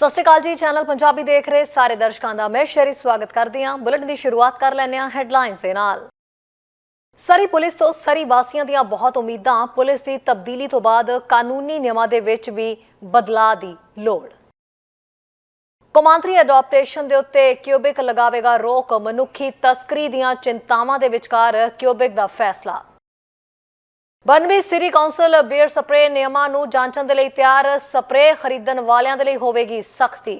ਸਤਿ ਸ਼੍ਰੀ ਅਕਾਲ ਜੀ, ਚੈਨਲ ਪੰਜਾਬੀ ਦੇਖ ਰਹੇ ਸਾਰੇ ਦਰਸ਼ਕਾਂ ਦਾ ਮੈਂ ਸ਼ੇਰੀ ਸਵਾਗਤ ਕਰਦੀ ਹਾਂ। ਬੁਲੇਟਿਨ ਦੀ ਸ਼ੁਰੂਆਤ ਕਰ ਲੈਂਦੇ ਹਾਂ ਹੈਡਲਾਈਨਸ ਦੇ ਨਾਲ। ਸਰੀ ਪੁਲਿਸ ਤੋਂ ਸਰੀ ਵਾਸੀਆਂ ਦੀਆਂ ਬਹੁਤ ਉਮੀਦਾਂ, ਪੁਲਿਸ ਦੀ ਤਬਦੀਲੀ ਤੋਂ ਬਾਅਦ ਕਾਨੂੰਨੀ ਨਿਯਮਾਂ ਦੇ ਵਿੱਚ ਵੀ ਬਦਲਾਅ ਦੀ ਲੋੜ। ਕੌਮਾਂਤਰੀ ਅਡਾਪਟੇਸ਼ਨ ਦੇ ਉੱਤੇ ਕਿਊਬਿਕ ਲਗਾਵੇਗਾ ਰੋਕ, ਮਨੁੱਖੀ ਤਸਕਰੀ ਦੀਆਂ ਚਿੰਤਾਵਾਂ ਦੇ ਵਿਚਕਾਰ ਕਿਊਬਿਕ ਦਾ ਫੈਸਲਾ। Burnaby city council bear spray ਨਿਯਮਾਂ ਨੂੰ ਜਾਂਚਣ ਦੇ ਲਈ ਤਿਆਰ ਸਪਰੇ ਖਰੀਦਣ ਵਾਲਿਆਂ ਦੇ ਲਈ ਹੋਵੇਗੀ ਸਖਤੀ।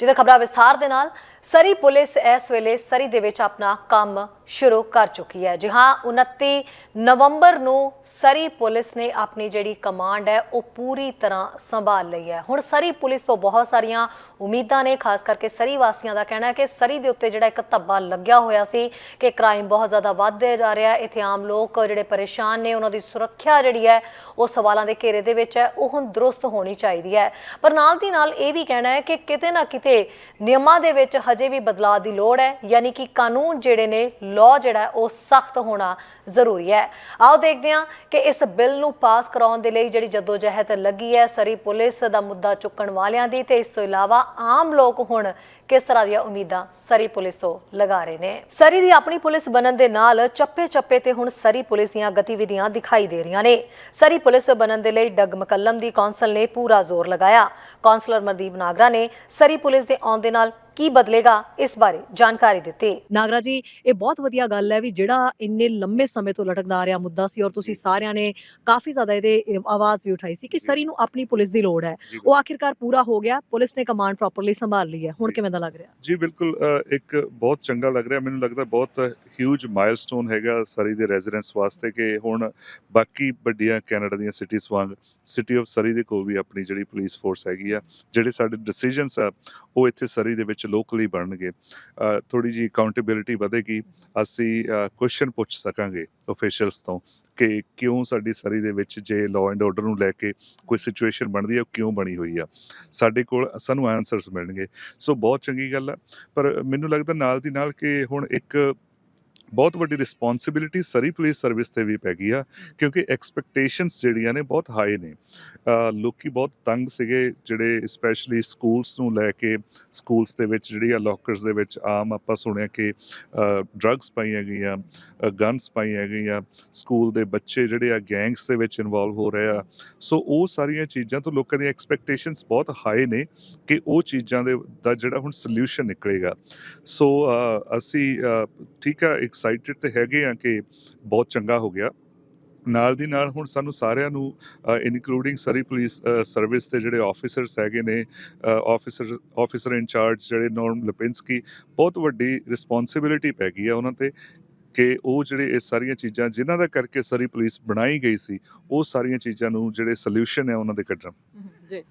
ਜਿਹਦੇ ਖਬਰਾਂ ਵਿਸਥਾਰ ਦੇ ਨਾਲ ਸਰੀ ਪੁਲਿਸ ਇਸ ਵੇਲੇ ਸਰੀ ਦੇ ਵਿੱਚ ਆਪਣਾ ਕੰਮ ਸ਼ੁਰੂ ਕਰ ਚੁੱਕੀ ਹੈ। ਜੀ ਹਾਂ 29 ਨਵੰਬਰ ਨੂੰ ਸਰੀ ਪੁਲਿਸ ਨੇ ਆਪਣੀ ਜਿਹੜੀ ਕਮਾਂਡ ਹੈ, ਉਹ ਪੂਰੀ ਤਰ੍ਹਾਂ ਸੰਭਾਲ ਲਈ ਹੈ। ਹੁਣ ਸਰੀ ਪੁਲਿਸ ਤੋਂ ਬਹੁਤ ਸਾਰੀਆਂ ਉਮੀਦਾਂ ਨੇ, ਖਾਸ ਕਰਕੇ ਸਰੀ ਵਾਸੀਆਂ ਦਾ ਕਹਿਣਾ ਹੈ ਕਿ ਸਰੀ ਦੇ ਉੱਤੇ ਜਿਹੜਾ ਇੱਕ ਧੱਬਾ ਲੱਗਿਆ ਹੋਇਆ ਸੀ ਕਿ ਕ੍ਰਾਈਮ ਬਹੁਤ ਜ਼ਿਆਦਾ ਵੱਧਦੇ ਜਾ ਰਿਹਾ ਹੈ। ਇੱਥੇ ਆਮ ਲੋਕ ਜਿਹੜੇ ਪਰੇਸ਼ਾਨ ਨੇ, ਉਹਨਾਂ ਦੀ ਸੁਰੱਖਿਆ ਜਿਹੜੀ ਹੈ, ਉਹ ਸਵਾਲਾਂ ਦੇ ਘੇਰੇ ਦੇ ਵਿੱਚ ਹੈ, ਉਹ ਹੁਣ ਦਰੁਸਤ ਹੋਣੀ ਚਾਹੀਦੀ ਹੈ। ਪਰ ਨਾਲ ਦੀ ਨਾਲ ਇਹ ਵੀ ਕਹਿਣਾ ਹੈ ਕਿ ਕਿਤੇ ਨਾ ਕਿਤੇ ਨਿਯਮਾਂ ਦੇ ਵਿੱਚ ਹਜੇ ਵੀ ਬਦਲਾਅ ਦੀ ਲੋੜ ਹੈ, ਯਾਨੀ ਕਿ ਕਾਨੂੰਨ ਜਿਹੜੇ ਨੇ ਲਾਅ ਜਿਹੜਾ ਉਹ ਸਖਤ ਹੋਣਾ ਜ਼ਰੂਰੀ ਹੈ। ਆਓ ਦੇਖਦੇ ਹਾਂ ਕਿ ਇਸ ਬਿੱਲ ਨੂੰ ਪਾਸ ਕਰਾਉਣ ਦੇ ਲਈ ਜਿਹੜੀ ਜਦੋਜਹਿਦ ਲੱਗੀ ਹੈ, ਸਰੀ ਪੁਲਿਸ ਦਾ ਮੁੱਦਾ ਚੁੱਕਣ ਵਾਲਿਆਂ ਦੀ, ਤੇ ਇਸ ਤੋਂ ਇਲਾਵਾ ਆਮ ਲੋਕ ਹੁਣ ਕਿਸ ਤਰ੍ਹਾਂ ਦੀਆਂ ਉਮੀਦਾਂ ਸਰੀ ਪੁਲਿਸ ਤੋਂ ਲਗਾ ਰਹੇ ਨੇ? ਸਰੀ ਦੀ ਆਪਣੀ ਪੁਲਿਸ ਬਣਨ ਦੇ ਨਾਲ ਚੱਪੇ ਚੱਪੇ ਤੇ ਹੁਣ ਸਰੀ ਪੁਲਿਸ ਦੀਆਂ ਗਤੀਵਿਧੀਆਂ ਦਿਖਾਈ ਦੇ ਰਹੀਆਂ ਨੇ। ਸਰੀ ਪੁਲਿਸ ਬਣਨ ਦੇ ਲਈ ਡਗ ਮਕੱਲਮ ਦੀ ਕੌਂਸਲ ਨੇ ਪੂਰਾ ਜ਼ੋਰ ਲਗਾਇਆ। ਕੌਂਸਲਰ ਮਨਦੀਪ ਨਾਗਰਾ ਨੇ ਸਰੀ ਪੁਲਿਸ ਦੇ ਆਉਣ ਦੇ ਨਾਲ ਕੀ ਬਦਲੇਗਾ ਇਸ ਬਾਰੇ ਜਾਣਕਾਰੀ ਦਿੱਤੀ। ਨਾਗਰਾ ਜੀ ਇਹ ਬਹੁਤ ਵਧੀਆ ਗੱਲ ਹੈ ਵੀ ਜਿਹੜਾ ਇੰਨੇ ਲੰਮੇ ਸਮੇਂ ਤੋਂ ਲਟਕਦਾ ਆ ਰਿਹਾ ਮੁੱਦਾ ਸੀ ਔਰ ਤੁਸੀਂ ਸਾਰਿਆਂ ਨੇ ਕਾਫੀ ਜ਼ਿਆਦਾ ਇਹਦੇ ਆਵਾਜ਼ ਵੀ ਉਠਾਈ ਸੀ ਕਿ ਸਰੀ ਨੂੰ ਆਪਣੀ ਪੁਲਿਸ ਦੀ ਲੋੜ ਹੈ। ਉਹ ਆਖਿਰਕਾਰ ਪੂਰਾ ਹੋ ਗਿਆ ਪੁਲਿਸ ਨੇ ਕਮਾਂਡ ਪ੍ਰੋਪਰਲੀ ਸੰਭਾਲ ਲਈ ਹੈ। ਹੁਣ। ਕਿਵੇਂ ਦਾ ਲੱਗ ਰਿਹਾ? ਜੀ ਬਿਲਕੁਲ ਇੱਕ ਬਹੁਤ ਚੰਗਾ ਲੱਗ ਰਿਹਾ। ਮੈਨੂੰ ਲੱਗਦਾ ਬਹੁਤ ਹਿਊਜ ਮਾਈਲਸਟੋਨ ਹੈਗਾ ਸਰੀ ਦੇ ਰੈਜ਼ੀਡੈਂਸ ਵਾਸਤੇ ਕਿ ਹੁਣ ਬਾਕੀ ਵੱਡੀਆਂ ਕੈਨੇਡਾ ਦੀਆਂ ਸਿਟੀਜ਼ ਵਾਂਗ ਸਿਟੀ ਆਫ ਸਰੀ ਦੇ ਕੋਲ ਵੀ ਆਪਣੀ ਜਿਹੜੀ ਪੁਲਿਸ ਫੋਰਸ ਹੈਗੀ ਆ ਜਿਹੜੇ ਸਾਡੇ ਡਿਸੀਜਨਸ ਆ ਉਹ ਇੱਥੇ ਸਰੀ ਦੇ ਵਿੱਚ ਲੋਕਲੀ ਬਣਨਗੇ ਥੋੜੀ ਜੀ ਅਕਾਊਂਟੇਬਿਲਿਟੀ ਵਧੇਗੀ, ਅਸੀਂ ਕੁਐਸਚਨ ਪੁੱਛ ਸਕਾਂਗੇ ਅਫੀਸ਼ੀਅਲਸ ਤੋਂ ਕਿ ਕਿਉਂ ਸਾਡੀ ਸਰੀ ਦੇ ਵਿੱਚ ਜੇ ਲਾਅ ਐਂਡ ਆਰਡਰ ਨੂੰ ਲੈ ਕੇ ਕੋਈ ਸਿਚੁਏਸ਼ਨ ਬਣਦੀ ਹੈ, ਉਹ ਕਿਉਂ ਬਣੀ ਹੋਈ ਆ? ਸਾਡੇ ਕੋਲ ਸਾਨੂੰ ਆਨਸਰਸ ਮਿਲਣਗੇ। ਸੋ ਬਹੁਤ ਚੰਗੀ ਗੱਲ ਆ, ਪਰ ਮੈਨੂੰ ਲੱਗਦਾ ਨਾਲ ਦੀ ਨਾਲ ਕਿ ਹੁਣ ਇੱਕ ਬਹੁਤ ਵੱਡੀ ਰਿਸਪੌਂਸਿਬਿਲਿਟੀ ਸਰੀ ਪੁਲਿਸ ਸਰਵਿਸ ਤੇ ਵੀ ਪੈ ਗਈ ਆ, ਕਿਉਂਕਿ ਐਕਸਪੈਕਟੇਸ਼ਨਸ ਜਿਹੜੀਆਂ ਨੇ ਬਹੁਤ ਹਾਈ ਨੇ। ਅਹ ਲੋਕੀ ਬਹੁਤ ਤੰਗ ਸੀਗੇ ਜਿਹੜੇ ਸਪੈਸ਼ਲੀ ਸਕੂਲਸ ਨੂੰ ਲੈ ਕੇ ਸਕੂਲਸ ਦੇ ਵਿੱਚ ਜਿਹੜੀ ਆ ਲੋਕਰਸ ਦੇ ਵਿੱਚ ਆਮ ਆਪਾਂ ਸੁਣਿਆ ਕਿ ਡਰੱਗਸ ਪਾਈਆਂ ਗਈਆਂ ਗਨਸ ਪਾਈਆਂ ਗਈਆਂ ਸਕੂਲ ਦੇ ਬੱਚੇ ਜਿਹੜੇ ਆ ਗੈਂਗਸ ਦੇ ਵਿੱਚ ਇਨਵੋਲਵ ਹੋ ਰਹੇ ਆ। ਸੋ ਉਹ ਸਾਰੀਆਂ ਚੀਜ਼ਾਂ ਤੋਂ ਲੋਕਾਂ ਦੀਆਂ ਐਕਸਪੈਕਟੇਸ਼ਨਸ ਬਹੁਤ ਹਾਈ ਨੇ ਕਿ ਉਹ ਚੀਜ਼ਾਂ ਦੇ, ਦਾ ਜਿਹੜਾ ਹੁਣ ਸੋਲੂਸ਼ਨ ਨਿਕਲੇਗਾ। ਸੋ ਅਸੀਂ ਠੀਕ ਆ, ਇੱਕ ਐਕਸਾਈਟਿਡ ਤੇ ਹੈਗੇ ਆ ਕਿ ਬਹੁਤ ਚੰਗਾ ਹੋ ਗਿਆ। ਨਾਲ ਦੀ ਨਾਲ ਹੁਣ ਸਾਨੂੰ ਸਾਰਿਆਂ ਨੂੰ ਇਨਕਲੂਡਿੰਗ ਸਰੀ ਪੁਲਿਸ ਸਰਵਿਸ ਦੇ ਜਿਹੜੇ ਆਫੀਸਰਸ ਹੈਗੇ ਨੇ ਆਫੀਸਰ ਆਫੀਸਰ ਇਨਚਾਰਜ ਜਿਹੜੇ ਨੋਰਮ ਲਪਿੰਸਕੀ ਬਹੁਤ ਵੱਡੀ ਰਿਸਪੌਂਸਿਬਿਲਿਟੀ ਪੈ ਗਈ ਆ ਉਹਨਾਂ ਤੇ ਕਿ ਉਹ ਜਿਹੜੇ ਇਹ ਸਾਰੀਆਂ ਚੀਜ਼ਾਂ ਜਿਨ੍ਹਾਂ ਦਾ ਕਰਕੇ ਸਰੀ ਪੁਲਿਸ ਬਣਾਈ ਗਈ ਸੀ, ਉਹ ਸਾਰੀਆਂ ਚੀਜ਼ਾਂ ਨੂੰ ਜਿਹੜੇ ਸੋਲੂਸ਼ਨ ਹੈ ਉਹਨਾਂ ਦੇ ਕੱਢਣ। ਜੀ।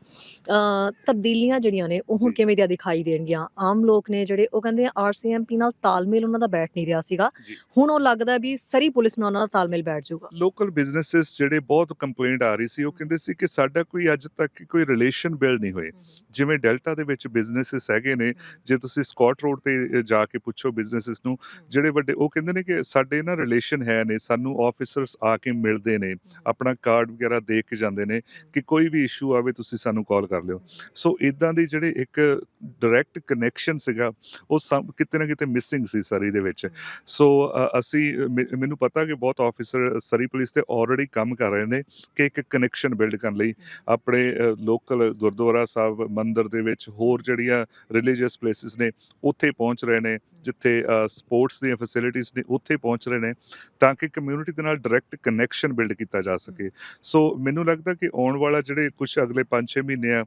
ਤਬਦੀਲੀਆਂ ਜਿਹੜੀਆਂ ਨੇ ਉਹ ਹੁਣ। ਕਿਵੇਂ ਦੀਆਂ ਦਿਖਾਈ ਦੇਣਗੀਆਂ? ਆਮ ਲੋਕ ਨੇ ਜਿਹੜੇ ਉਹ ਕਹਿੰਦੇ ਆ ਆਰਸੀਐਮਪੀ ਨਾਲ ਤਾਲਮੇਲ ਉਹਨਾਂ ਦਾ ਬੈਠ ਨਹੀਂ ਰਿਹਾ ਸੀਗਾ। ਹੁਣ ਉਹ ਲੱਗਦਾ ਵੀ ਸਰੀ ਪੁਲਿਸ ਨਾਲ ਉਹਨਾਂ ਦਾ ਤਾਲਮੇਲ ਬੈਠ ਜਾਊਗਾ। ਲੋਕਲ ਬਿਜ਼ਨੈਸਸ ਜਿਹੜੇ ਬਹੁਤ ਕੰਪਲੇਂਟ ਆ ਰਹੀ ਸੀ ਉਹ ਕਹਿੰਦੇ ਸੀ ਕਿ ਸਾਡਾ ਕੋਈ ਅੱਜ ਤੱਕ ਕੋਈ ਰਿਲੇਸ਼ਨ ਬਿਲਡ ਨਹੀਂ ਹੋਏ। ਜਿਵੇਂ ਡੈਲਟਾ ਦੇ ਵਿੱਚ ਬਿਜ਼ਨੈਸਸ ਹੈਗੇ ਨੇ ਜੇ ਤੁਸੀਂ ਸਕਾਟ ਰੋਡ ਤੇ ਜਾ ਕੇ ਪੁੱਛੋ ਬਿਜ਼ਨੈਸਸ ਨੂੰ ਜਿਹੜੇ ਵੱਡੇ ਉਹ ਕਹਿੰਦੇ ਨੇ ਕਿ ਸਾਡੇ ਨਾ ਰਿਲੇਸ਼ਨ ਹੈ ਨੇ ਸਾਨੂੰ ਆਫੀਸਰਸ ਆ ਕੇ ਮਿਲਦੇ ਨੇ ਆਪਣਾ ਕਾਰਡ ਵਗੈਰਾ ਦੇ ਕੇ ਜਾਂਦੇ ਨੇ ਕਿ ਕੋਈ ਵੀ ਇਸ਼ੂ ਆਵੇ ਤੁਸੀਂ ਸਾਨੂੰ ਕਾਲ ਕਰ ਲਿਓ। ਸੋ ਇਦਾਂ ਦੀ ਜਿਹੜੇ ਇੱਕ ਡਾਇਰੈਕਟ ਕਨੈਕਸ਼ਨ ਸੀਗਾ, ਉਹ ਸਮ- ਕਿਤੇ ਨਾ ਕਿਤੇ ਮਿਸਿੰਗ ਸੀ ਸਰੀ ਦੇ ਵਿੱਚ। ਸੋ ਅਸੀਂ, ਮੈ- ਮੈਨੂੰ ਪਤਾ ਕਿ ਬਹੁਤ ਆਫੀਸਰ ਸਰੀ ਪੁਲਿਸ ਤੇ ਆਲਰੇਡੀ ਕੰਮ ਕਰ ਰਹੇ ਨੇ ਕਿ ਇੱਕ ਕਨੈਕਸ਼ਨ ਬਿਲਡ ਕਰਨ ਲਈ। ਆਪਣੇ ਲੋਕਲ ਗੁਰਦੁਆਰਾ ਸਾਹਿਬ ਮੰਦਿਰ ਦੇ ਵਿੱਚ ਹੋਰ ਜਿਹੜੀਆਂ ਰਿਲੀਜੀਅਸ ਪਲੇਸਿਸ ਨੇ, ਉੱਥੇ ਪਹੁੰਚ ਰਹੇ ਨੇ। ਜਿੱਥੇ ਸਪੋਰਟਸ ਦੀਆਂ ਫੈਸਿਲਿਟੀਆਂ ਨੇ, ਉੱਥੇ ਪਹੁੰਚ ਰਹੇ ਨੇ ਤਾਂ ਕਿ ਕਮਿਊਨਿਟੀ ਦੇ ਨਾਲ ਡਾਇਰੈਕਟ ਕਨੈਕਸ਼ਨ ਬਿਲਡ ਕੀਤਾ ਜਾ ਸਕੇ। ਸੋ ਮੈਨੂੰ ਲੱਗਦਾ ਕਿ ਆਉਣ ਵਾਲਾ ਜਿਹੜੇ ਕੁਝ ਅਗਲੇ 5-6 ਮਹੀਨੇ ਆ